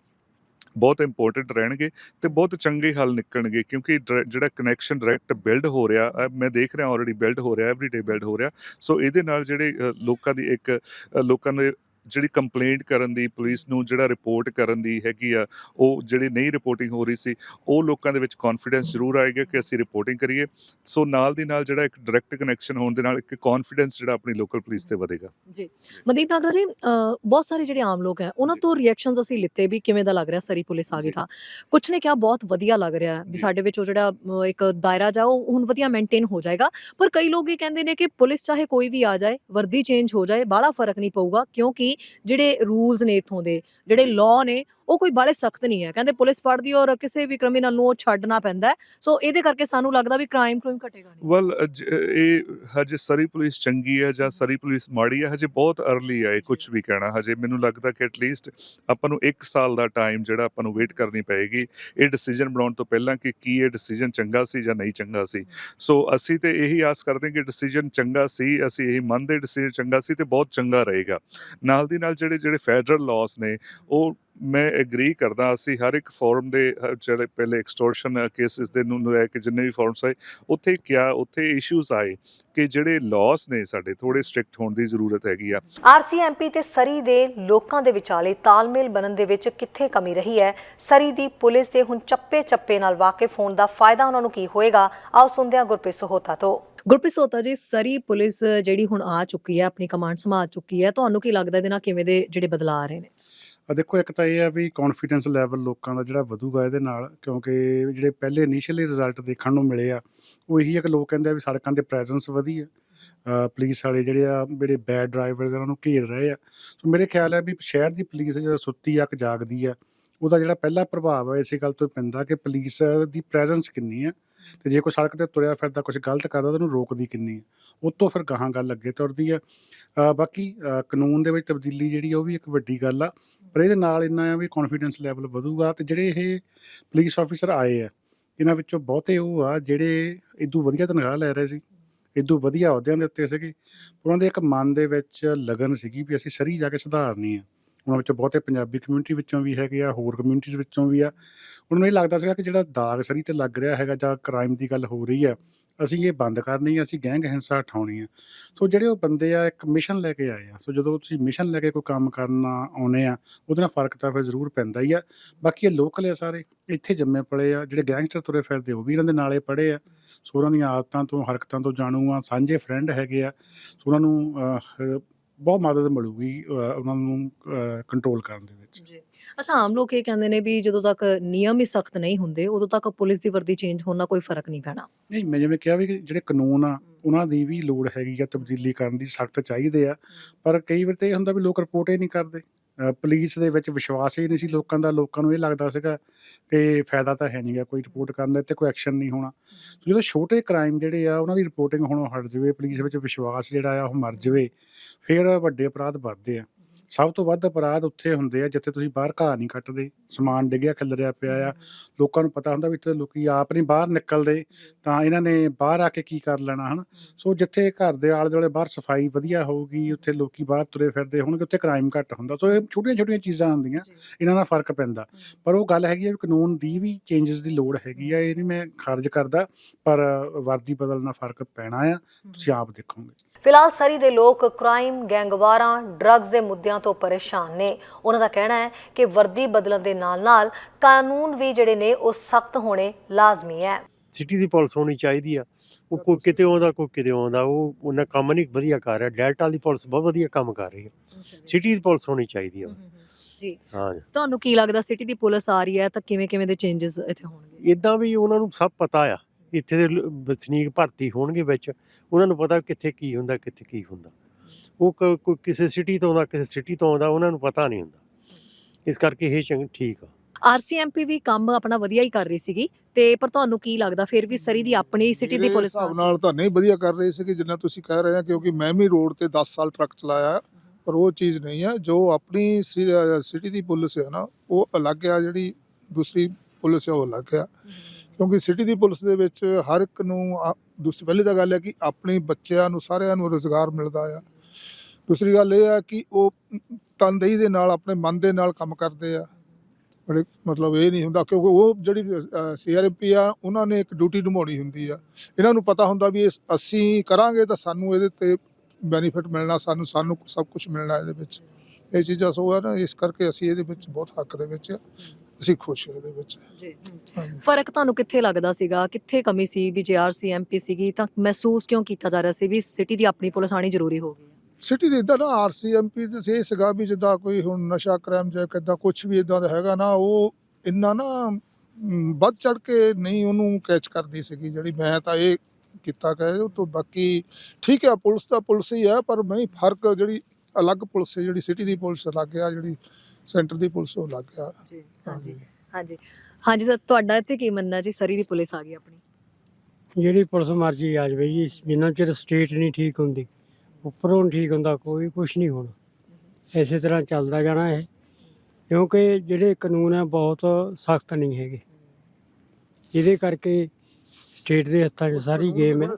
ਬਹੁਤ ਇੰਪੋਰਟੈਂਟ ਰਹਿਣਗੇ ਤੇ ਬਹੁਤ ਚੰਗੇ ਹੱਲ ਨਿਕਲਣਗੇ ਕਿਉਂਕਿ ਡਰ- ਜਿਹੜਾ ਕਨੈਕਸ਼ਨ ਡਾਇਰੈਕਟ ਬਿਲਡ ਹੋ ਰਿਹਾ ਮੈਂ ਦੇਖ ਰਿਹਾ ਆਲਰੇਡੀ ਬਿਲਡ ਹੋ ਰਿਹਾ ਐਵਰੀਡੇ ਬਿਲਡ ਹੋ ਰਿਹਾ। ਸੋ ਇਹਦੇ ਨਾਲ ਜਿਹੜੇ ਲੋਕਾਂ ਦੀ ਇੱਕ ਲੋਕਾਂ ਨੇ ਜਿਹੜੀ ਕੰਪਲੇਂਟ ਕਰਨ ਦੀ ਪੁਲਿਸ ਨੂੰ ਜਿਹੜਾ ਰਿਪੋਰਟ ਕਰਨ ਦੀ ਹੈਗੀ ਆ ਉਹ ਜਿਹੜੀ ਨਹੀਂ ਰਿਪੋਰਟਿੰਗ ਹੋ ਰਹੀ ਸੀ ਉਹ ਲੋਕਾਂ ਦੇ ਵਿੱਚ ਕੌਨਫੀਡੈਂਸ ਜ਼ਰੂਰ ਆਏਗਾ ਕਿ ਅਸੀਂ ਰਿਪੋਰਟਿੰਗ ਕਰੀਏ ਸੋ ਨਾਲ ਦੀ ਨਾਲ ਜਿਹੜਾ ਇੱਕ ਡਾਇਰੈਕਟ ਕਨੈਕਸ਼ਨ ਹੋਣ ਦੇ ਨਾਲ ਇੱਕ ਕੌਨਫੀਡੈਂਸ ਜਿਹੜਾ ਆਪਣੀ ਲੋਕਲ ਪੁਲਿਸ ਤੇ ਵਧੇਗਾ ਜੀ ਮਨਦੀਪ ਨਾਗਰਾ ਜੀ ਬਹੁਤ ਸਾਰੇ ਜਿਹੜੇ ਆਮ ਲੋਕ ਹੈ ਉਹਨਾਂ। ਤੋਂ ਰਿਐਕਸ਼ਨਸ ਅਸੀਂ ਲਿੱਤੇ ਵੀ ਕਿਵੇਂ ਦਾ ਲੱਗ ਰਿਹਾ ਸਰੀ ਪੁਲਿਸ ਆ ਗਈ। ਤਾਂ ਕੁਝ ਨੇ ਕਿਹਾ ਬਹੁਤ ਵਧੀਆ ਲੱਗ ਰਿਹਾ ਵੀ। ਸਾਡੇ ਵਿੱਚ ਉਹ ਜਿਹੜਾ ਇੱਕ ਦਾਇਰਾ ਜਾ ਉਹ ਹੁਣ ਵਧੀਆ ਮੇਨਟੇਨ ਹੋ ਜਾਏਗਾ ਪਰ ਕਈ ਲੋਕ ਇਹ ਕਹਿੰਦੇ ਨੇ ਕਿ ਪੁਲਿਸ ਚਾਹੇ ਕੋਈ ਵੀ ਆ ਜਾਏ ਵਰਦੀ ਚੇਂਜ ਹੋ ਜਾਏ ਬਾਹਲਾ ਫ਼ਰਕ ਨਹੀਂ ਪਊਗਾ ਕਿਉਂਕਿ ਜਿਹੜੇ ਰੂਲਸ ਨੇ ਇਥੋਂ ਦੇ ਜਿਹੜੇ ਲਾਅ ਨੇ ਉਹ ਕੋਈ ਬਾਲੇ ਸਖਤ ਨਹੀਂ ਹੈ। ਕਹਿੰਦੇ ਪੁਲਿਸ ਫੜਦੀ ਔਰ ਕਿਸੇ ਵੀ ਕ੍ਰਿਮੀਨਲ ਨੂੰ ਉਹ ਛੱਡਣਾ ਪੈਂਦਾ ਸੋ ਇਹਦੇ ਕਰਕੇ ਸਾਨੂੰ ਲੱਗਦਾ ਵੀ ਕ੍ਰਾਈਮ ਕ੍ਰਾਈਮ ਘਟੇਗਾ ਨਹੀਂ। ਵੈਲ ਇਹ ਹਜੇ ਸਰੀ ਪੁਲਿਸ ਚੰਗੀ ਹੈ ਜਾਂ ਸਰੀ ਪੁਲਿਸ ਮਾੜੀ ਹੈ ਹਜੇ ਬਹੁਤ अर्ਲੀ ਹੈ ਕੁਝ ਵੀ ਕਹਿਣਾ। ਹਜੇ ਮੈਨੂੰ ਲੱਗਦਾ ਕਿ ਐਟਲੀਸਟ ਆਪਾਂ ਨੂੰ 1 ਸਾਲ ਦਾ ਟਾਈਮ ਜਿਹੜਾ ਆਪਾਂ ਨੂੰ ਵੇਟ ਕਰਨੀ ਪਏਗੀ। ਇਹ ਡਿਸੀਜਨ ਬਣਾਉਣ ਤੋਂ ਪਹਿਲਾਂ ਕਿ ਕੀ ਇਹ ਡਿਸੀਜਨ ਚੰਗਾ ਸੀ ਜਾਂ ਨਹੀਂ ਚੰਗਾ ਸੀ। ਸੋ ਅਸੀਂ ਤੇ ਇਹੀ ਆਸ ਕਰਦੇ ਕਿ ਡਿਸੀਜਨ ਚੰਗਾ ਸੀ ਅਸੀਂ ਇਹ ਮੰਨਦੇ ਡਿਸੀਜਨ ਚੰਗਾ ਸੀ ਤੇ ਬਹੁਤ ਚੰਗਾ ਰਹੇਗਾ। ਨਾਲ ਦੀ ਨਾਲ ਜਿਹੜੇ ਜਿਹੜੇ ਫੈਡਰਲ ਲਾਸ ਨੇ ਉਹ ਮੈਂ ਐਗਰੀ ਕਰਦਾ ਅਸੀਂ ਹਰ ਇੱਕ ਫੋਰਮ ਦੇ ਜਿਹੜੇ ਪਹਿਲੇ ਐਕਸਟੋਰਸ਼ਨ ਕੇਸਿਸ ਦੇ ਨੂੰ ਲੈ ਕੇ ਜਿੰਨੇ ਵੀ ਫੋਰਮਸ ਆਏ ਉੱਥੇ ਕਿਆ ਉੱਥੇ ਇਸ਼ੂਜ਼ ਆਏ ਕਿ ਜਿਹੜੇ ਲਾਸ ਨੇ ਸਾਡੇ ਥੋੜੇ ਸਟ੍ਰਿਕਟ ਹੋਣ ਦੀ ਜ਼ਰੂਰਤ ਹੈਗੀ ਆ। ਆਰਸੀਐਮਪੀ ਤੇ ਸਰੀ ਦੇ ਲੋਕਾਂ ਦੇ ਵਿਚਾਲੇ ਤਾਲਮੇਲ ਬਣਨ ਦੇ ਵਿੱਚ ਕਿੱਥੇ ਕਮੀ ਰਹੀ ਹੈ? ਸਰੀ ਦੀ ਪੁਲਿਸ ਦੇ ਹੁਣ ਚੱਪੇ-ਚੱਪੇ ਨਾਲ ਵਾਕਿਫ ਹੋਣ ਦਾ ਫਾਇਦਾ ਉਹਨਾਂ ਨੂੰ ਕੀ ਹੋਏਗਾ? ਆਓ ਸੁਣਦੇ ਹਾਂ ਗੁਰਪ੍ਰੀਤ ਸੋਹਤਾ ਤੋਂ। ਗੁਰਪ੍ਰੀਤ ਸੋਹਤਾ ਜੀ ਸਰੀ ਪੁਲਿਸ ਜਿਹੜੀ ਹੁਣ ਆ ਚੁੱਕੀ ਹੈ ਆਪਣੀ ਕਮਾਂਡ ਸੰਭਾਲ ਚੁੱਕੀ ਹੈ ਤੁਹਾਨੂੰ ਕੀ ਲੱਗਦਾ ਇਹਦੇ ਨਾਲ ਕਿਵੇਂ ਦੇ ਜਿਹੜੇ ਬਦਲਾਅ ਆ ਰਹੇ ਨੇ? ਦੇਖੋ ਇੱਕ ਤਾਂ ਇਹ ਆ ਵੀ ਕੌਨਫੀਡੈਂਸ ਲੈਵਲ ਲੋਕਾਂ ਦਾ ਜਿਹੜਾ ਵਧੂਗਾ ਇਹਦੇ ਨਾਲ, ਕਿਉਂਕਿ ਜਿਹੜੇ ਪਹਿਲੇ ਇਨੀਸ਼ੀਅਲੀ ਰਿਜ਼ਲਟ ਦੇਖਣ ਨੂੰ ਮਿਲੇ ਆ, ਉਹ ਇਹੀ ਆ ਕਿ ਲੋਕ ਕਹਿੰਦੇ ਆ ਵੀ ਸੜਕਾਂ ਤੇ ਪ੍ਰੈਜ਼ੈਂਸ ਵਧੀ ਆ ਪੁਲਿਸ ਵਾਲੇ ਜਿਹੜੇ ਆ, ਜਿਹੜੇ ਬੈਡ ਡਰਾਈਵਰਸ ਉਹਨਾਂ ਨੂੰ ਘੇਰ ਰਹੇ ਆ। ਸੋ ਮੇਰੇ ਖਿਆਲ ਹੈ ਵੀ ਸ਼ਹਿਰ ਦੀ ਪੁਲਿਸ ਜਿਹੜਾ ਸੁੱਤੀ ਆ ਜਾਗਦੀ ਆ, ਉਹਦਾ ਜਿਹੜਾ ਪਹਿਲਾ ਪ੍ਰਭਾਵ ਹੈ ਇਸੇ ਗੱਲ ਤੋਂ ਪੈਂਦਾ ਕਿ ਪੁਲਿਸ ਦੀ ਪ੍ਰੈਜ਼ੈਂਸ ਕਿੰਨੀ ਆ, ਤੇ ਜੇ ਕੋਈ ਸੜਕ ਤੇ ਤੁਰਿਆ ਫਿਰਦਾ ਕੁਝ ਗਲਤ ਕਰਦਾ, ਤਾਂ ਉਹਨੂੰ ਰੋਕਦੀ ਕਿੰਨੀ ਆ। ਉਹ ਤੋਂ ਫਿਰ ਗਾਹਾਂ ਗੱਲ ਅੱਗੇ ਤੁਰਦੀ ਆ। ਬਾਕੀ ਕਾਨੂੰਨ ਦੇ ਵਿੱਚ ਤਬਦੀਲੀ ਜਿਹੜੀ ਆ, ਉਹ ਵੀ ਇੱਕ ਵੱਡੀ ਗੱਲ ਆ। ਪਰ ਇਹਦੇ ਨਾਲ ਇੰਨਾ ਆ ਵੀ ਕੌਨਫੀਡੈਂਸ ਲੈਵਲ ਵਧੂਗਾ ਤੇ ਜਿਹੜੇ ਇਹ ਪੁਲਿਸ ਆਫੀਸਰ ਆਏ ਆ, ਇਹਨਾਂ ਵਿੱਚੋਂ ਬਹੁਤੇ ਉਹ ਆ ਜਿਹੜੇ ਇਦੋਂ ਵਧੀਆ ਤਨਖਾਹ ਲੈ ਰਹੇ ਸੀ ਇਦੋਂ ਵਧੀਆ ਅਹੁਦਿਆਂ ਦੇ ਉੱਤੇ ਸੀਗੇ ਉਹਨਾਂ ਦੇ ਇੱਕ ਮਨ ਦੇ ਵਿੱਚ ਲਗਨ ਸੀਗੀ ਵੀ ਅਸੀਂ ਸਰੀ ਜਾ ਕੇ ਸੁਧਾਰਨੀ ਆ। ਉਹਨਾਂ ਵਿੱਚੋਂ ਬਹੁਤੇ ਪੰਜਾਬੀ ਕਮਿਊਨਿਟੀ ਵਿੱਚੋਂ ਵੀ ਹੈਗੇ ਆ, ਹੋਰ ਕਮਿਊਨਿਟੀਜ਼ ਵਿੱਚੋਂ ਵੀ ਆ। ਉਹਨਾਂ ਨੂੰ ਇਹ ਲੱਗਦਾ ਸੀਗਾ ਕਿ ਜਿਹੜਾ ਦਾਗ ਸਰੀ ਤੇ ਲੱਗ ਰਿਹਾ ਹੈਗਾ ਜਾਂ ਕ੍ਰਾਈਮ ਦੀ ਗੱਲ ਹੋ ਰਹੀ ਆ ਅਸੀਂ ਇਹ ਬੰਦ ਕਰਨੀ ਆ, ਅਸੀਂ ਗੈਂਗ ਹਿੰਸਾ ਉਠਾਉਣੀ ਆ। ਸੋ ਜਿਹੜੇ ਉਹ ਬੰਦੇ ਆ, ਇੱਕ ਮਿਸ਼ਨ ਲੈ ਕੇ ਆਏ ਆ। ਸੋ ਜਦੋਂ ਤੁਸੀਂ ਮਿਸ਼ਨ ਲੈ ਕੇ ਕੋਈ ਕੰਮ ਕਰਨਾ ਆਉਨੇ ਆ, ਉਹਦੇ ਨਾਲ ਫ਼ਰਕ ਤਾਂ ਫਿਰ ਜ਼ਰੂਰ ਪੈਂਦਾ ਹੀ ਆ। ਬਾਕੀ ਇਹ ਲੋਕਲ ਆ ਸਾਰੇ, ਇੱਥੇ ਜੰਮੇ ਪਲੇ ਆ, ਜਿਹੜੇ ਗੈਂਗਸਟਰ ਤੁਰੇ ਫਿਰਦੇ ਉਹ ਵੀ ਇਹਨਾਂ ਦੇ ਨਾਲੇ ਪੜੇ ਆ। ਸੋ ਉਹਨਾਂ ਦੀਆਂ ਆਦਤਾਂ ਤੋਂ, ਹਰਕਤਾਂ ਤੋਂ ਜਾਣੂ ਆ। ਸਾਂਝੇ ਫਰੈਂਡ ਹੈਗੇ ਆ। ਸੋ ਉਹਨਾਂ ਨੂੰ ਬਹੁਤ ਮਦਦ ਮਿਲੂਗੀ ਉਹਨਾਂ ਨੂੰ ਕੰਟਰੋਲ ਕਰਨ ਦੇ ਵਿੱਚ। ਜੀ। ਅੱਛਾ ਆਮ ਲੋਕ ਇਹ ਕਹਿੰਦੇ ਨੇ ਵੀ ਜਦੋਂ ਤੱਕ ਨਿਯਮ ਹੀ ਸਖਤ ਨਹੀਂ ਹੁੰਦੇ ਉਦੋਂ ਤੱਕ ਪੁਲਿਸ ਦੀ ਵਰਦੀ ਚੇਂਜ ਹੋਣ ਕੋਈ ਫ਼ਰਕ ਨਹੀਂ ਪੈਣਾ। ਨਹੀਂ ਮੈਂ ਜਿਵੇਂ ਕਿਹਾ ਵੀ ਜਿਹੜੇ ਕਾਨੂੰਨ ਆ ਉਹਨਾਂ ਦੀ ਵੀ ਲੋੜ ਹੈਗੀ ਆ ਤਬਦੀਲੀ ਕਰਨ ਦੀ ਸਖਤ ਚਾਹੀਦੇ ਆ। ਪਰ ਕਈ ਵਾਰ ਤੇ ਇਹ ਹੁੰਦਾ ਵੀ ਲੋਕ ਰਿਪੋਰਟ ਹੀ ਨਹੀਂ ਕਰਦੇ। ਪੁਲਿਸ ਦੇ ਵਿੱਚ ਵਿਸ਼ਵਾਸ ਹੀ ਨਹੀਂ ਸੀ ਲੋਕਾਂ ਦਾ, ਲੋਕਾਂ ਨੂੰ ਇਹ ਲੱਗਦਾ ਸੀਗਾ ਕਿ ਫਾਇਦਾ ਤਾਂ ਹੈ ਨਹੀਂਗਾ ਕੋਈ ਰਿਪੋਰਟ ਕਰਨ ਦਾ ਤੇ ਕੋਈ ਐਕਸ਼ਨ ਨਹੀਂ ਹੋਣਾ। ਜਦੋਂ ਛੋਟੇ ਕ੍ਰਾਈਮ ਜਿਹੜੇ ਆ, ਉਹਨਾਂ ਦੀ ਰਿਪੋਰਟਿੰਗ ਹੋਣੋਂ ਹਟ ਜਾਵੇ ਪੁਲਿਸ ਵਿੱਚ ਵਿਸ਼ਵਾਸ ਜਿਹੜਾ ਆ, ਉਹ ਮਰ ਜਾਵੇ, ਫਿਰ ਵੱਡੇ ਅਪਰਾਧ ਵੱਧਦੇ ਆ। ਸਭ ਤੋਂ ਵੱਧ ਅਪਰਾਧ ਉੱਥੇ ਹੁੰਦੇ ਆ ਜਿੱਥੇ ਤੁਸੀਂ ਬਾਹਰ ਘਾਹ ਨਹੀਂ ਕੱਟਦੇ ਸਮਾਨ ਡਿੱਗਿਆ ਖਿਲਰਿਆ ਪਿਆ ਆ। ਲੋਕਾਂ ਨੂੰ ਪਤਾ ਹੁੰਦਾ ਵੀ ਇੱਥੇ ਲੋਕੀ ਆਪ ਨਹੀਂ ਬਾਹਰ ਨਿਕਲਦੇ ਤਾਂ ਇਹਨਾਂ ਨੇ ਬਾਹਰ ਆ ਕੇ ਕੀ ਕਰ ਲੈਣਾ ਹਨ? ਸੋ ਜਿੱਥੇ ਘਰ ਦੇ ਆਲੇ ਦੁਆਲੇ ਬਾਹਰ ਸਫ਼ਾਈ ਵਧੀਆ ਹੋਊਗੀ ਉੱਥੇ ਲੋਕੀ ਬਾਹਰ ਤੁਰੇ ਫਿਰਦੇ ਹੋਣਗੇ ਉੱਥੇ ਕ੍ਰਾਈਮ ਘੱਟ ਹੁੰਦਾ। ਸੋ ਇਹ ਛੋਟੀਆਂ ਛੋਟੀਆਂ ਚੀਜ਼ਾਂ ਹੁੰਦੀਆਂ ਇਹਨਾਂ ਨਾਲ ਫ਼ਰਕ ਪੈਂਦਾ। ਪਰ ਉਹ ਗੱਲ ਹੈਗੀ ਹੈ ਕਾਨੂੰਨ ਦੀ ਵੀ ਚੇਂਜਸ ਦੀ ਲੋੜ ਹੈਗੀ ਆ ਇਹ ਨਹੀਂ ਮੈਂ ਖਾਰਜ ਕਰਦਾ ਪਰ ਵਰਦੀ ਬਦਲਣ ਫ਼ਰਕ ਪੈਣਾ ਆ ਤੁਸੀਂ ਆਪ ਦੇਖੋਗੇ। ਫਿਲਹਾਲ ਸਰੀ ਦੇ ਲੋਕ ਕ੍ਰਾਈਮ ਗੈਂਗਵਾਰਾਂ ਡਰੱਗਸ ਦੇ ਮੁੱਦਿਆਂ ਤੋਂ ਪਰੇਸ਼ਾਨ ਨੇ। ਉਹਨਾਂ ਦਾ ਕਹਿਣਾ ਹੈ ਕਿ ਵਰਦੀ ਬਦਲਣ ਦੇ ਨਾਲ-ਨਾਲ ਕਾਨੂੰਨ ਵੀ ਜਿਹੜੇ ਨੇ ਉਹ ਸਖਤ ਹੋਣੇ ਲਾਜ਼ਮੀ ਹੈ। ਸਿਟੀ ਦੀ ਪੁਲਿਸ ਹੋਣੀ ਚਾਹੀਦੀ ਆ। ਉਹ ਕੋਈ ਕਿਤੇ ਆਉਂਦਾ ਕੋਈ ਕਿਤੇ ਆਉਂਦਾ। ਉਹ ਉਹਨਾਂ ਕੰਮ ਨਹੀਂ ਵਧੀਆ ਕਰ ਰਿਹਾ। ਡੈਲਟਾ ਦੀ ਪੁਲਿਸ ਬਹੁਤ ਵਧੀਆ ਕੰਮ ਕਰ ਰਹੀ ਹੈ ਸਿਟੀ ਦੀ ਪੁਲਿਸ ਹੋਣੀ ਚਾਹੀਦੀ ਆ। ਜੀ। ਹਾਂ। ਤੁਹਾਨੂੰ ਕੀ ਲੱਗਦਾ ਸਿਟੀ ਦੀ ਪੁਲਿਸ ਆ ਰਹੀ ਹੈ ਤਾਂ ਕਿਵੇਂ ਕਿਵੇਂ ਦੇ ਚੇਂजेस ਇੱਥੇ ਹੋਣਗੇ? ਇਦਾਂ ਵੀ ਉਹਨਾਂ ਨੂੰ ਸਭ ਪਤਾ ਆ। ਇੱਥੇ ਦੇ ਲ- ਵਸਨੀਕ ਭਰਤੀ ਹੋਣਗੇ ਵਿੱਚ ਉਹਨਾਂ ਨੂੰ ਪਤਾ ਕਿੱਥੇ ਕੀ ਹੁੰਦਾ ਕਿੱਥੇ ਕੀ ਹੁੰਦਾ। ਉਹ ਕ- ਕੋਈ ਕਿਸੇ ਸਿਟੀ ਤੋਂ ਆਉਂਦਾ ਕਿਸੇ ਸਿਟੀ ਤੋਂ ਆਉਂਦਾ ਉਹਨਾਂ ਨੂੰ ਪਤਾ ਨਹੀਂ ਹੁੰਦਾ। ਇਸ ਕਰਕੇ ਇਹ ਚੰਗ ਠੀਕ ਆ। ਆਰਸੀਐਮਪੀ ਵੀ ਕੰਮ ਆਪਣਾ ਵਧੀਆ ਹੀ ਕਰ ਰਹੀ ਸੀਗੀ ਤੇ ਪਰ ਤੁਹਾਨੂੰ ਕੀ ਲੱਗਦਾ ਫਿਰ ਵੀ ਸਰੀ ਦੀ ਆਪਣੀ ਸਿਟੀ ਦੀ ਮੇਰੇ ਪੁਲਿਸ ਹਿਸਾਬ ਨਾਲ ਤਾਂ ਨਹੀਂ ਵਧੀਆ ਕਰ ਰਹੇ ਸੀ ਕਿ ਜਿੰਨਾ ਤੁਸੀਂ ਕਹਿ ਰਹੇ ਆ ਕਿਉਂਕਿ ਮੈਂ ਵੀ ਰੋਡ ਤੇ 10 ਸਾਲ ਟਰੱਕ ਚਲਾਇਆ ਪਰ ਉਹ ਚੀਜ਼ ਨਹੀਂ ਹੈ ਜੋ ਆਪਣੀ ਸਿਟੀ ਦੀ ਪੁਲਿਸ ਹੈ ਨਾ ਉਹ ਅਲੱਗ ਆ ਜਿਹੜੀ ਦੂਸਰੀ ਪੁਲਿਸ ਹੈ ਉਹ ਅਲੱਗ ਆ। ਕਿਉਂਕਿ ਸਿਟੀ ਦੀ ਪੁਲਿਸ ਦੇ ਵਿੱਚ ਹਰ ਇੱਕ ਨੂੰ ਆ- ਦੂਸਰੀ ਪਹਿਲੀ ਤਾਂ ਗੱਲ ਹੈ ਕਿ ਆਪਣੇ ਬੱਚਿਆਂ ਨੂੰ ਸਾਰਿਆਂ ਨੂੰ ਰੋਜ਼ਗਾਰ ਮਿਲਦਾ ਆ। ਦੂਸਰੀ ਗੱਲ ਇਹ ਆ ਕਿ ਉਹ ਤਨਦੇਹੀ ਦੇ ਨਾਲ, ਆਪਣੇ ਮਨ ਦੇ ਨਾਲ ਕੰਮ ਕਰਦੇ ਆ। ਬੜੇ ਮਤਲਬ ਇਹ ਨਹੀਂ ਹੁੰਦਾ ਕਿਉਂਕਿ ਉਹ ਜਿਹੜੀ ਸੀਆਰਪੀ ਆ, ਉਹਨਾਂ ਨੇ ਇੱਕ ਡਿਊਟੀ ਨਿਭਾਉਣੀ ਹੁੰਦੀ ਆ। ਇਹਨਾਂ ਨੂੰ ਪਤਾ ਹੁੰਦਾ ਵੀ ਇਸ ਅਸੀਂ ਕਰਾਂਗੇ ਤਾਂ ਸਾਨੂੰ ਇਹਦੇ ਤੇ ਬੈਨੀਫਿਟ ਮਿਲਣਾ, ਸਾਨੂੰ ਸਾਨੂੰ ਸਭ ਕੁਝ ਮਿਲਣਾ ਇਹਦੇ ਵਿੱਚ। ਇਹ ਚੀਜ਼ਾਂ ਸੋ ਆ ਨਾ, ਇਸ ਕਰਕੇ ਅਸੀਂ ਇਹਦੇ ਵਿੱਚ ਬਹੁਤ ਹੱਕ ਦੇ ਵਿੱਚ ਆ। ਅਸੀਂ ਖੁਸ਼ ਹਾਂ ਇਹਦੇ ਵਿੱਚ। ਜੀ ਹਾਂਜੀ। ਫ਼ਰਕ ਤੁਹਾਨੂੰ ਕਿੱਥੇ ਲੱਗਦਾ ਸੀਗਾ? ਕਿੱਥੇ ਕਮੀ ਸੀ ਵੀ ਜੇ ਆਰਸੀਐਮਪੀ ਸੀਗੀ ਤਾਂ ਮਹਿਸੂਸ ਕਿਉਂ ਕੀਤਾ ਜਾ ਰਿਹਾ ਸੀ ਵੀ ਸਿਟੀ ਦੀ ਆਪਣੀ ਪੁਲਿਸ ਆਣੀ ਜ਼ਰੂਰੀ ਹੋ ਗਈ ਸਿਟੀ ਦੇ ਇਦਾਂ ਨਾ ਆਰਸੀਐਮਪੀ ਦੇ ਸੇ ਸੀਗਾ ਵੀ ਜਿੱਦਾਂ ਕੋਈ ਹੁਣ ਨਸ਼ਾ ਕ੍ਰਾਈਮ ਜਾਂ ਕਿੱਦਾਂ ਕੁਝ ਵੀ ਇਦਾਂ ਦਾ ਹੈਗਾ ਨਾ ਉਹ ਇੰਨਾ ਨਾ ਮ, ਵੱਧ ਚੜ ਕੇ ਨਹੀਂ ਉਹਨੂੰ ਕੈਚ ਕਰਦੀ ਸੀਗੀ ਜਿਹੜੀ ਮੈਂ ਤਾਂ ਇਹ ਕੀਤਾ ਕਹੇ ਉਹ ਤੋਂ ਬਾਕੀ ਠੀਕ ਹੈ ਪੁਲਿਸ ਤਾਂ ਪੁਲਿਸ ਹੀ ਹੈ ਪਰ ਨਹੀਂ ਫ਼ਰਕ ਜਿਹੜੀ ਅਲੱਗ ਪੁਲਿਸ ਹੈ ਜਿਹੜੀ ਸਿਟੀ ਦੀ ਪੁਲਿਸ ਅਲੱਗ ਆ ਜਿਹੜੀ ਸੈਂਟਰ ਦੀ ਪੁਲਿਸ ਉਹ ਲੱਗ ਗਿਆ। ਜੀ ਹਾਂਜੀ ਹਾਂਜੀ। ਹਾਂਜੀ ਸਰ ਤੁਹਾਡਾ ਇੱਥੇ ਕੀ ਮੰਨਣਾ ਜੀ? ਸਰੀ ਦੀ ਪੁਲਿਸ ਆ ਗਈ ਆਪਣੀ। ਜਿਹੜੀ ਪੁਲਿਸ ਮਰਜ਼ੀ ਆ ਜਾਵੇ ਜੀ ਜਿੰਨਾ ਚਿਰ ਸਟੇਟ ਨਹੀਂ ਠੀਕ ਹੁੰਦੀ ਉੱਪਰੋਂ ਠੀਕ ਹੁੰਦਾ ਕੋਈ ਕੁਝ ਨਹੀਂ ਹੋਣਾ। ਇਸੇ ਤਰ੍ਹਾਂ ਚੱਲਦਾ ਜਾਣਾ ਇਹ। ਕਿਉਂਕਿ ਜਿਹੜੇ ਕਾਨੂੰਨ ਆ ਬਹੁਤ ਸਖਤ ਨਹੀਂ ਹੈਗੇ। ਇਹਦੇ ਕਰਕੇ ਸਟੇਟ ਦੇ ਹੱਥਾਂ 'ਚ ਸਾਰੀ ਗੇਮ ਹੈ।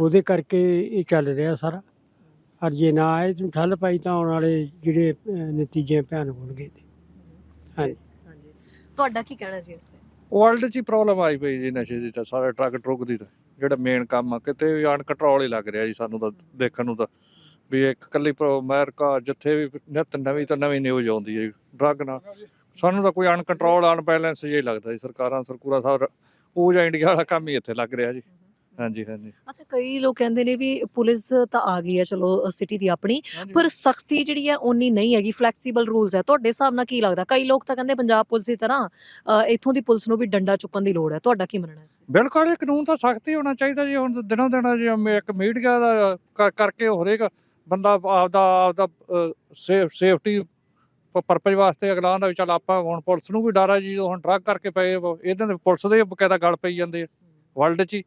ਉਹਦੇ ਕਰਕੇ ਇਹ ਚੱਲ ਰਿਹਾ ਸਾਰਾ। ਔਰ ਜੇ ਨਾ ਇਹ ਠੱਲ ਪਾਈ ਤਾਂ ਆਉਣ ਵਾਲੇ ਜਿਹੜੇ ਅਹ, ਨਤੀਜੇ ਭਿਆਨਕ ਹੋਣਗੇ ਇਹਦੇ। ਹਾਂਜੀ। ਹਾਂਜੀ। ਤੁਹਾਡਾ ਕੀ ਕਹਿਣਾ ਜੀ ਇਸ ਤੇ? ਵਰਲਡ 'ਚ ਹੀ ਪ੍ਰੋਬਲਮ ਆਈ ਪਈ ਜੀ ਨਸ਼ੇ ਦੀ ਤਾਂ ਸਾਰੇ ਟਰੱਕ ਟਰੁੱਕ ਦੀ ਤਾਂ ਜਿਹੜਾ ਮੇਨ ਕੰਮ ਆ ਕਿਤੇ ਵੀ ਅਨਕੰਟਰੋਲ ਹੀ ਲੱਗ ਰਿਹਾ ਜੀ ਸਾਨੂੰ ਤਾਂ ਦੇਖਣ ਨੂੰ ਤਾਂ। ਵੀ ਇੱਕ ਕੱਲੀ ਪ੍ਰੋ- ਅਮਰੀਕਾ ਜਿੱਥੇ ਵੀ ਨਿਤ ਨਵੀਂ ਤੋਂ ਨਵੀਂ ਨਿਊਜ਼ ਆਉਂਦੀ ਹੈ ਡਰੱਗ ਨਾਲ। ਸਾਨੂੰ ਤਾਂ ਕੋਈ ਅਨਕੰਟਰੋਲ ਅਨਬੈਲੈਂਸ ਜਿਹਾ ਹੀ ਲੱਗਦਾ ਜੀ ਸਰਕਾਰਾਂ ਸਰਕੂਰਾ ਸਭ ਉਹ ਜਾਂ ਇੰਡੀਆ ਵਾਲਾ ਕੰਮ ਹੀ ਇੱਥੇ ਲੱਗ ਰਿਹਾ ਜੀ। ਹਾਂਜੀ ਹਾਂਜੀ। ਅੱਛਾ ਕਈ ਲੋਕ ਕਹਿੰਦੇ ਨੇ ਵੀ ਪੁਲਿਸ ਤਾਂ ਆ ਗਈ ਹੈ ਚਲੋ ਸਿਟੀ ਦੀ ਆਪਣੀ ਪਰ ਸਖਤੀ ਜਿਹੜੀ ਹੈ ਓਨੀ ਨਹੀਂ ਹੈਗੀ ਫਲੈਕਸੀਬਲ ਰੂਲਸ ਹੈ। ਤੁਹਾਡੇ ਹਿਸਾਬ ਨਾਲ ਕੀ ਲੱਗਦਾ? ਕਈ ਲੋਕ ਤਾਂ ਕਹਿੰਦੇ ਪੰਜਾਬ ਪੁਲਿਸ ਦੀ ਤਰ੍ਹਾਂ ਅ, ਇੱਥੋਂ ਦੀ ਪੁਲਿਸ ਨੂੰ ਵੀ ਡੰਡਾ ਚੁੱਕਣ ਦੀ ਲੋੜ ਹੈ। ਤੁਹਾਡਾ ਕੀ ਮੰਨਣਾ ਹੈ ਇਸ ਤੇ? ਬਿਲਕੁਲ ਇਹ ਕਾਨੂੰਨ ਤਾਂ ਸਖਤ ਹੀ ਹੋਣਾ ਚਾਹੀਦਾ ਜੀ। ਹੁਣ ਦਿਨੋਂ ਦਿਨ ਜੀ ਮ- ਇੱਕ ਮੀਡੀਆ ਦਾ ਕ- ਕਰਕੇ ਹਰੇਕ ਬੰਦਾ ਆਪਦਾ ਆਪਦਾ ਸੇਫਟੀ ਪਰਪਸ ਵਾਸਤੇ ਅਗਲਾ ਆਂਦਾ ਵੀ ਚੱਲ ਆਪਾਂ ਹੁਣ ਪੁਲਿਸ ਨੂੰ ਵੀ ਡਰ ਆ ਜੀ ਹੁਣ ਡਰੱਗ ਕਰਕੇ ਪਏ ਇਹਨਾਂ ਦੇ ਪੁਲਿਸ ਦੇ ਬਕਾਇਦਾ ਗੱਲ ਪਈ ਜਾਂਦੇ ਆ ਵਰਲਡ 'ਚ ਹੀ।